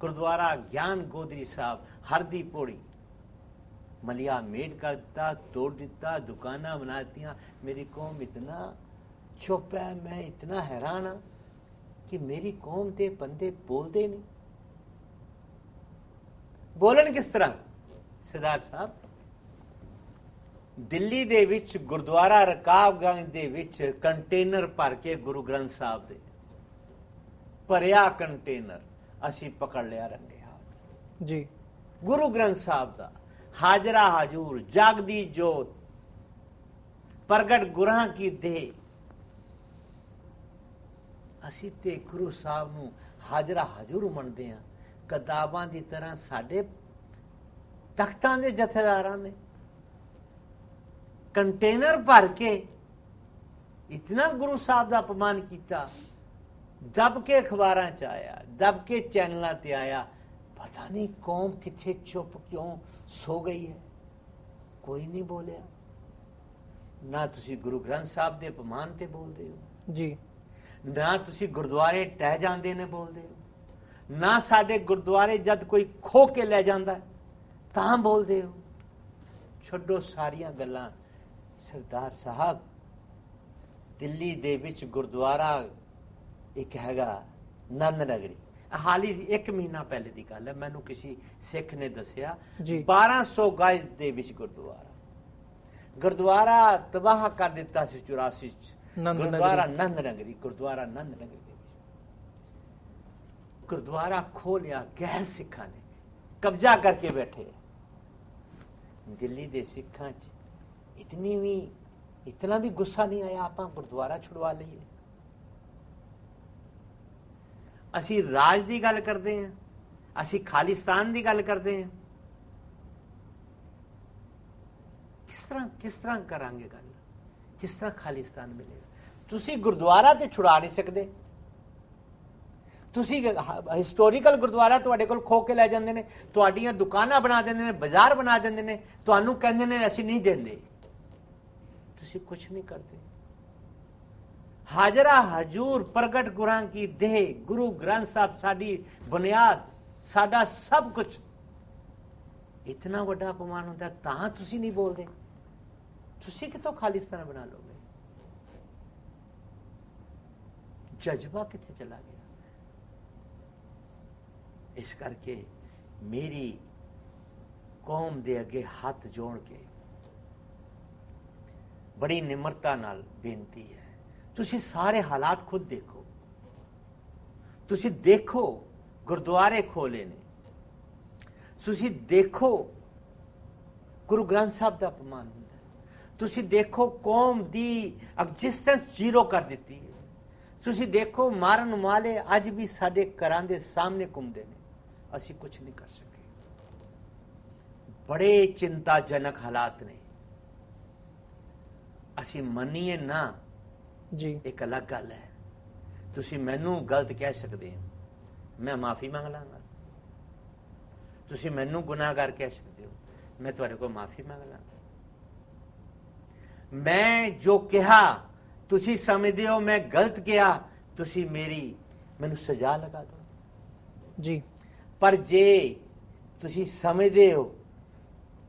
ਗੁਰਦੁਆਰਾ ਗਿਆਨ ਗੋਦਰੀ ਸਾਹਿਬ ਹਰਦੀ ਪੋੜੀ। ਮਲਿਆ ਮੇਡ ਕਰ ਦਿੱਤਾ ਤੋੜ ਦਿੱਤਾ ਦੁਕਾਨਾਂ ਬਣਾ ਦਿੱਤੀਆਂ। ਮੇਰੀ ਕੌਮ ਇਤਨਾ ਚੁੱਪ ਹੈ ਮੈਂ ਇਤਨਾ ਹੈਰਾਨ ਹਾਂ ਕਿ ਮੇਰੀ ਕੌਮ ਦੇ ਬੰਦੇ ਬੋਲਦੇ ਨਹੀਂ। ਬੋਲਣ ਕਿਸ ਤਰ੍ਹਾਂ? ਸਰਦਾਰ ਸਾਹਿਬ ਦਿੱਲੀ ਦੇ ਵਿੱਚ ਗੁਰਦੁਆਰਾ ਰਕਾਬਗੰਜ ਦੇ ਵਿੱਚ ਕੰਟੇਨਰ ਭਰ ਕੇ ਗੁਰੂ ਗ੍ਰੰਥ ਸਾਹਿਬ ਦੇ। ਭਰਿਆ ਕੰਟੇਨਰ ਅਸੀਂ ਪਕੜ ਲਿਆ ਰੰਗੇ ਹੱਥ। ਜੀ। ਗੁਰੂ ਗ੍ਰੰਥ ਸਾਹਿਬ ਦਾ ਹਾਜ਼ਰਾ ਹਜੂਰ ਜਾਗਦੀ ਜੋਤ ਪ੍ਰਗਟ ਗੁਰਾਂ ਕੀ ਦੇਹ ਅਸੀਂ ਤੇ ਗੁਰੂ ਸਾਹਿਬ ਨੂੰ ਹਾਜ਼ਰਾ ਹਜੂਰ ਮੰਨਦੇ ਆ ਕਿਤਾਬਾਂ ਦੀ ਤਰ੍ਹਾਂ ਸਾਡੇ ਤਖਤਾਂ ਦੇ ਜਥੇਦਾਰਾਂ ਨੇ ਕੰਟੇਨਰ ਭਰ ਕੇ ਇਤਨਾ ਗੁਰੂ ਸਾਹਿਬ ਦਾ ਅਪਮਾਨ ਕੀਤਾ ਦਬ ਕੇ ਅਖਬਾਰਾਂ ਚ ਆਇਆ ਦਬ ਕੇ ਚੈਨਲਾਂ ਤੇ ਆਇਆ। ਪਤਾ ਨਹੀਂ ਕੌਮ ਕਿੱਥੇ ਚੁੱਪ ਕਿਉਂ ਸੋ ਗਈ ਹੈ। ਕੋਈ ਨਹੀਂ ਬੋਲਿਆ। ਨਾ ਤੁਸੀਂ ਗੁਰੂ ਗ੍ਰੰਥ ਸਾਹਿਬ ਦੇ ਅਪਮਾਨ ਤੇ ਬੋਲਦੇ ਹੋ। ਜੀ। ਨਾ ਤੁਸੀਂ ਗੁਰਦੁਆਰੇ ਟਹਿ ਜਾਂਦੇ ਨੇ ਬੋਲਦੇ ਹੋ। ਨਾ ਸਾਡੇ ਗੁਰਦੁਆਰੇ ਜਦ ਕੋਈ ਖੋ ਕੇ ਲੈ ਜਾਂਦਾ ਤਾਂ ਬੋਲਦੇ ਹੋ। ਛੱਡੋ ਸਾਰੀਆਂ ਗੱਲਾਂ। ਸਰਦਾਰ ਸਾਹਿਬ ਦਿੱਲੀ ਦੇ ਵਿੱਚ ਗੁਰਦੁਆਰਾ ਇੱਕ ਹੈਗਾ ਨੰਦ ਨਗਰੀ। ਹਾਲੀ ਇੱਕ ਮਹੀਨਾ ਪਹਿਲੇ ਦੀ ਗੱਲ ਹੈ ਮੈਨੂੰ ਕਿਸੇ ਸਿੱਖ ਨੇ ਦੱਸਿਆ ਜੀ। 1200 ਗਜ ਦੇ ਵਿੱਚ ਗੁਰਦੁਆਰਾ। ਗੁਰਦੁਆਰਾ ਤਬਾਹ ਕਰ ਦਿੱਤਾ ਸੀ 84 ਚ। ਗੁਰਦੁਆਰਾ ਨੰਦ ਨਗਰੀ ਗੁਰਦੁਆਰਾ ਨੰਦ ਨਗਰੀ ਦੇ ਵਿੱਚ। ਗੁਰਦੁਆਰਾ ਖੋਲਿਆ ਗੈਰ ਸਿੱਖਾਂ ਨੇ। ਕਬਜ਼ਾ ਕਰਕੇ ਬੈਠੇ ਦਿੱਲੀ ਦੇ ਸਿੱਖਾਂ 'ਚ ਇਤਨੀ ਵੀ ਇਤਨਾ ਵੀ ਗੁੱਸਾ ਨਹੀਂ ਆਇਆ ਆਪਾਂ ਗੁਰਦੁਆਰਾ ਛੁਡਵਾ ਲਈਏ ਅਸੀਂ ਰਾਜ ਦੀ ਗੱਲ ਕਰਦੇ ਹਾਂ ਅਸੀਂ ਖਾਲਿਸਤਾਨ ਦੀ ਗੱਲ ਕਰਦੇ ਹਾਂ ਕਿਸ ਤਰ੍ਹਾਂ ਕਿਸ ਤਰ੍ਹਾਂ ਕਰਾਂਗੇ ਗੱਲ ਕਿਸ ਤਰ੍ਹਾਂ ਖਾਲਿਸਤਾਨ ਮਿਲੇਗਾ ਤੁਸੀਂ ਗੁਰਦੁਆਰਾ ਤੇ ਛੁਡਾ ਨਹੀਂ ਸਕਦੇ ਤੁਸੀਂ ਹਿਸਟੋਰੀਕਲ ਗੁਰਦੁਆਰਾ ਤੁਹਾਡੇ ਕੋਲ ਖੋ ਕੇ ਲੈ ਜਾਂਦੇ ਨੇ ਤੁਹਾਡੀਆਂ ਦੁਕਾਨਾਂ ਬਣਾ ਦਿੰਦੇ ਨੇ ਬਾਜ਼ਾਰ ਬਣਾ ਦਿੰਦੇ ਨੇ ਤੁਹਾਨੂੰ ਕਹਿੰਦੇ ਨੇ ਅਸੀਂ ਨਹੀਂ ਦਿੰਦੇ ਤੁਸੀਂ ਕੁਝ ਨਹੀਂ ਕਰਦੇ। ਹਾਜ਼ਰਾ ਹਜੂਰ ਪ੍ਰਗਟ ਗੁਰਾਂ ਕੀ ਦੇਹ, ਗੁਰੂ ਗ੍ਰੰਥ ਸਾਹਿਬ ਸਾਡੀ ਬੁਨਿਆਦ, ਸਾਡਾ ਸਭ ਕੁਝ ਇਤਨਾ ਵੱਡਾ ਅਪਮਾਨ ਹੁੰਦਾ, ਤਾਂ ਤੁਸੀਂ ਨਹੀਂ ਬੋਲਦੇ। ਤੁਸੀਂ ਕਿਤੋਂ ਖਾਲਿਸਤਾਨ ਬਣਾ ਲੋਗੇ? ਜਜ਼ਬਾ ਕਿੱਥੇ ਚਲਾ ਗਿਆ? ਇਸ ਕਰਕੇ ਮੇਰੀ ਕੌਮ ਦੇ ਅੱਗੇ ਹੱਥ ਜੋੜ ਕੇ ਬੜੀ ਨਿਮਰਤਾ ਨਾਲ ਬੇਨਤੀ ਹੈ। ਤੁਸੀਂ ਸਾਰੇ ਹਾਲਾਤ ਖੁਦ ਦੇਖੋ। ਤੁਸੀਂ ਦੇਖੋ ਗੁਰਦੁਆਰੇ ਖੋਲੇ ਨੇ। ਤੁਸੀਂ ਦੇਖੋ ਗੁਰੂ ਗ੍ਰੰਥ ਸਾਹਿਬ ਦਾ ਅਪਮਾਨ ਹੁੰਦਾ ਤੁਸੀਂ ਦੇਖੋ ਕੌਮ ਦੀ ਐਗਜ਼ਿਸਟੈਂਸ ਜ਼ੀਰੋ ਕਰ ਦਿੱਤੀ ਹੈ। ਤੁਸੀਂ ਦੇਖੋ ਮਾਰਨ ਵਾਲੇ ਅੱਜ ਵੀ ਸਾਡੇ ਘਰਾਂ ਦੇ ਸਾਹਮਣੇ ਘੁੰਮਦੇ ਨੇ। ਅਸੀਂ ਕੁਝ ਨਹੀਂ ਕਰ ਸਕੇ। ਬੜੇ ਚਿੰਤਾਜਨਕ ਹਾਲਾਤ ਨੇ। ਅਸੀਂ ਮੰਨੀਏ ਨਾ ਜੀ। ਇੱਕ ਅਲੱਗ ਗੱਲ ਹੈ। ਤੁਸੀਂ ਮੈਨੂੰ ਗਲਤ ਕਹਿ ਸਕਦੇ ਹੋ। ਮੈਂ ਮਾਫੀ ਮੰਗ ਲਾਂਗਾ। ਤੁਸੀਂ ਮੈਨੂੰ ਗੁਨਾਹਗਾਰ ਕਹਿ ਸਕਦੇ ਹੋ। ਮੈਂ ਤੁਹਾਡੇ ਕੋਲ ਮਾਫੀ ਮੰਗ ਲਾਂਗਾ। ਮੈਂ ਜੋ ਕਿਹਾ ਤੁਸੀਂ ਸਮਝਦੇ ਹੋ ਮੈਂ ਗਲਤ ਕਿਹਾ ਤੁਸੀਂ ਮੇਰੀ ਮੈਨੂੰ ਸਜ਼ਾ ਲਗਾ ਦਿਓ। ਜੀ। ਪਰ ਜੇ ਤੁਸੀਂ ਸਮਝਦੇ ਹੋ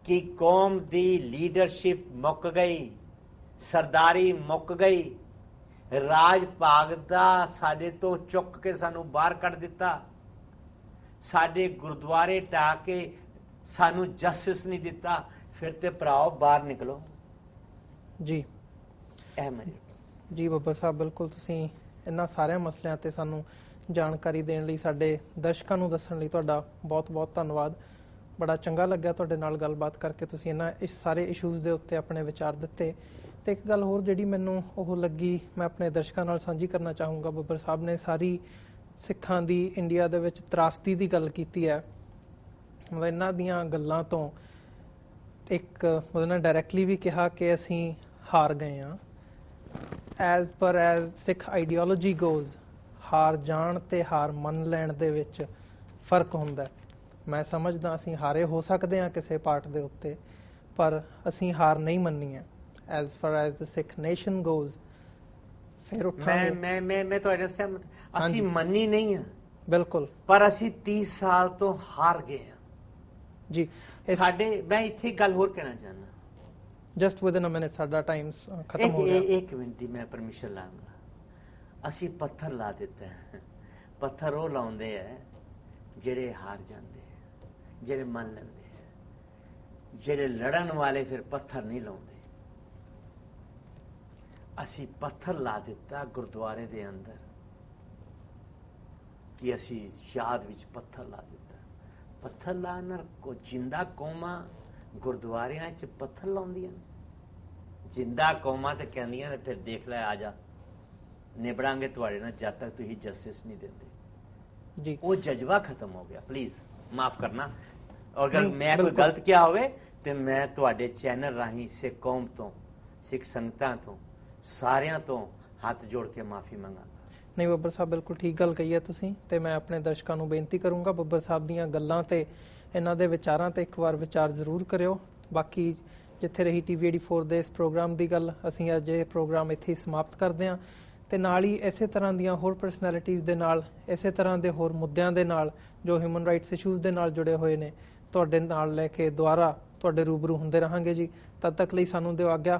ਕਿ ਕੌਮ ਦੀ ਲੀਡਰਸ਼ਿਪ ਮੁੱਕ ਗਈ ਸਰਦਾਰੀ ਮੁੱਕ ਗਈ। ਰਾਜ ਭਾਗ ਦਾ ਸਾਡੇ ਤੋਂ ਚੁੱਕ ਕੇ ਸਾਨੂੰ ਬਾਹਰ ਕੱਢ ਦਿੱਤਾ। ਸਾਡੇ ਗੁਰਦੁਆਰੇ ਢਾ ਕੇ ਸਾਨੂੰ ਜਸਟਿਸ ਨਹੀਂ ਦਿੱਤਾ। ਫਿਰ ਤੇ ਭਰਾਓ ਬਾਹਰ ਨਿਕਲੋ। ਜੀ। ਇਹ ਮੇਰੀ ਜੀ ਬੱਬਰ ਸਾਹਿਬ ਬਿਲਕੁਲ ਤੁਸੀਂ ਇਹਨਾਂ ਸਾਰਿਆਂ ਮਸਲਿਆਂ ਤੇ ਸਾਨੂੰ ਜਾਣਕਾਰੀ ਦੇਣ ਲਈ ਸਾਡੇ ਦਰਸ਼ਕਾਂ ਨੂੰ ਦੱਸਣ ਲਈ ਤੁਹਾਡਾ ਬਹੁਤ-ਬਹੁਤ ਧੰਨਵਾਦ। ਬੜਾ ਚੰਗਾ ਲੱਗਿਆ ਤੁਹਾਡੇ ਨਾਲ ਗੱਲਬਾਤ ਕਰਕੇ ਤੁਸੀਂ ਇਹਨਾਂ ਇਸ ਸਾਰੇ ਇਸ਼ੂਜ਼ ਦੇ ਉੱਤੇ ਆਪਣੇ ਵਿਚਾਰ ਦਿੱਤੇ। ਤੇ ਇੱਕ ਗੱਲ ਹੋਰ ਜਿਹੜੀ ਮੈਨੂੰ ਉਹ ਲੱਗੀ, ਮੈਂ ਆਪਣੇ ਦਰਸ਼ਕਾਂ ਨਾਲ ਸਾਂਝੀ ਕਰਨਾ ਚਾਹੂੰਗਾ। ਬੱਬਰ ਸਾਹਿਬ ਨੇ ਸਾਰੀ ਸਿੱਖਾਂ ਦੀ ਇੰਡੀਆ ਦੇ ਵਿੱਚ ਤਰਾਸਦੀ ਦੀ ਗੱਲ ਕੀਤੀ ਹੈ। ਮੈਂ ਇਹਨਾਂ ਦੀਆਂ ਗੱਲਾਂ ਤੋਂ ਇੱਕ ਉਹਨਾਂ ਨੇ ਡਾਇਰੈਕਟਲੀ ਵੀ ਕਿਹਾ ਕਿ ਅਸੀਂ ਹਾਰ ਗਏ ਹਾਂ। ਐਜ਼ ਪਰ ਐਜ਼ ਸਿੱਖ ਆਈਡੀਓਲੋਜੀ ਗੋਜ਼ ਹਾਰ ਜਾਣ ਤੇ ਹਾਰ ਮੰਨ ਲੈਣ ਦੇ ਵਿੱਚ ਫ਼ਰਕ ਹੁੰਦਾ ਮੈਂ ਸਮਝਦਾ ਅਸੀਂ ਹਾਰੇ ਹੋ ਸਕਦੇ ਹਾਂ ਕਿਸੇ ਪਾਰਟ ਦੇ ਉੱਤੇ, ਪਰ ਅਸੀਂ ਹਾਰ ਨਹੀਂ ਮੰਨੀ ਹੈ as far as the Sikh nation goes ਫਿਰ ਮੈਂ ਉੱਠਾਂਗੇ ਮੈਂ ਮੈਂ ਮੈਂ ਤੁਹਾਡੇ ਸਹਿਮਤ ਹਾਂਜੀ। ਅਸੀਂ ਮੰਨੀ ਨਹੀਂ ਆ ਬਿਲਕੁਲ ਪਰ ਅਸੀਂ 30 ਸਾਲ ਤੋਂ ਹਾਰ ਗਏ ਹਾਂ ਜੀ ਸਾਡੇ ਮੈਂ ਇੱਥੇ ਇੱਕ ਗੱਲ ਹੋਰ ਕਹਿਣਾ ਚਾਹੁੰਦਾ ਜਸਟ ਵਿਦਨ ਅ ਮਿੰਟ ਸਾਡਾ ਟਾਈਮ ਖਤਮ ਇੱਕ ਹੋ ਗਿਆ ਇੱਕ- ਇੱਕ ਮਿੰਟ ਦੀ ਮੈਂ ਪਰਮਿਸ਼ਨ ਲਾਂਗਾ ਅਸੀਂ ਪੱਥਰ ਲਾ ਦਿੱਤਾ ਹੈ ਪੱਥਰ ਉਹ ਲਾਉਂਦੇ ਆ ਜਿਹੜੇ ਹਾਰ ਜਾਂਦੇ ਆ ਜਿਹੜੇ ਮੰਨ ਲੈਂਦੇ ਆ ਜਿਹੜੇ ਲੜਨ ਵਾਲੇ ਫਿਰ ਪੱਥਰ ਨਹੀਂ ਲਾਉਂਦੇ ਅਸੀਂ ਪੱਥਰ ਲਾ ਦਿੱਤਾ ਗੁਰਦੁਆਰੇ ਦੇ ਅੰਦਰ ਕਿ ਅਸੀਂ ਯਾਦ ਵਿੱਚ ਪੱਥਰ ਲਾ ਦਿੱਤਾ। ਪੱਥਰ ਨਾਲ ਕੋ ਜਿੰਦਾ ਕੌਮਾਂ ਗੁਰਦੁਆਰਿਆਂ 'ਚ ਪੱਥਰ ਲਾਉਂਦੀਆਂ ਜਿੰਦਾ ਕੌਮਾਂ ਤੇ ਕਹਿੰਦੀਆਂ ਨੇ ਫਿਰ ਦੇਖ ਲੈ ਆ ਜਾ। ਨਿਬੜਾਂਗੇ ਤੁਹਾਡੇ ਨਾਲ ਜਦ ਤੱਕ ਤੁਸੀਂ ਜਸਟਿਸ ਨਹੀਂ ਦਿੰਦੇ। ਜੀ। ਉਹ ਜਜ਼ਬਾ ਖਤਮ ਹੋ ਗਿਆ। ਪਲੀਜ਼ ਮਾਫ ਕਰਨਾ। ਔਰ ਅਗਰ ਮੈਂ ਕੋਈ। ਗਲਤ ਕਿਹਾ ਹੋਵੇ ਤੇ ਮੈਂ ਤੁਹਾਡੇ ਚੈਨਲ ਰਾਹੀਂ ਸਿੱਖ ਕੌਮ ਤੋਂ ਸਿੱਖ ਸੰਗਤਾਂ ਤੋਂ ਸਾਰਿਆਂ ਤੋਂ ਹੱਥ ਜੋੜ ਕੇ ਮਾਫੀ ਮੰਗਾਂਗਾ ਨਹੀਂ, ਬੱਬਰ ਸਾਹਿਬ, ਬਿਲਕੁਲ ਠੀਕ ਗੱਲ ਕਹੀ ਹੈ ਤੁਸੀਂ ਤੇ ਮੈਂ ਆਪਣੇ ਦਰਸ਼ਕਾਂ ਨੂੰ ਬੇਨਤੀ ਕਰੂੰਗਾ, ਬੱਬਰ ਸਾਹਿਬ ਦੀਆਂ ਗੱਲਾਂ ਤੇ ਇਹਨਾਂ ਦੇ ਵਿਚਾਰਾਂ ਤੇ ਇੱਕ ਵਾਰ ਵਿਚਾਰ ਜ਼ਰੂਰ ਕਰਿਓ। ਬਾਕੀ ਜਿੱਥੇ ਰਹੀ ਟੀਵੀ 84 ਦੇ ਇਸ ਪ੍ਰੋਗਰਾਮ ਦੀ ਗੱਲ, ਅਸੀਂ ਅੱਜ ਇਹ ਪ੍ਰੋਗਰਾਮ ਇੱਥੇ ਹੀ ਸਮਾਪਤ ਕਰਦੇ ਹਾਂ ਤੇ ਨਾਲ ਹੀ ਇਸੇ ਤਰ੍ਹਾਂ ਦੀਆਂ ਹੋਰ ਪਰਸਨੈਲਿਟੀਜ਼ ਦੇ ਨਾਲ, ਇਸੇ ਤਰ੍ਹਾਂ ਦੇ ਹੋਰ ਮੁੱਦਿਆਂ ਦੇ ਨਾਲ ਜੋ ਹਿਊਮਨ ਰਾਈਟਸ ਇਸ਼ੂਜ਼ ਦੇ ਨਾਲ ਜੁੜੇ ਹੋਏ ਨੇ, ਤੁਹਾਡੇ ਨਾਲ ਲੈ ਕੇ ਦੁਆਰਾ ਤੁਹਾਡੇ ਰੂਬਰੂ ਹੁੰਦੇ ਰਹਾਂਗੇ ਜੀ। ਤਦ ਤੱਕ ਲਈ ਸਾਨੂੰ ਦਿਓ ਆਗਿਆ।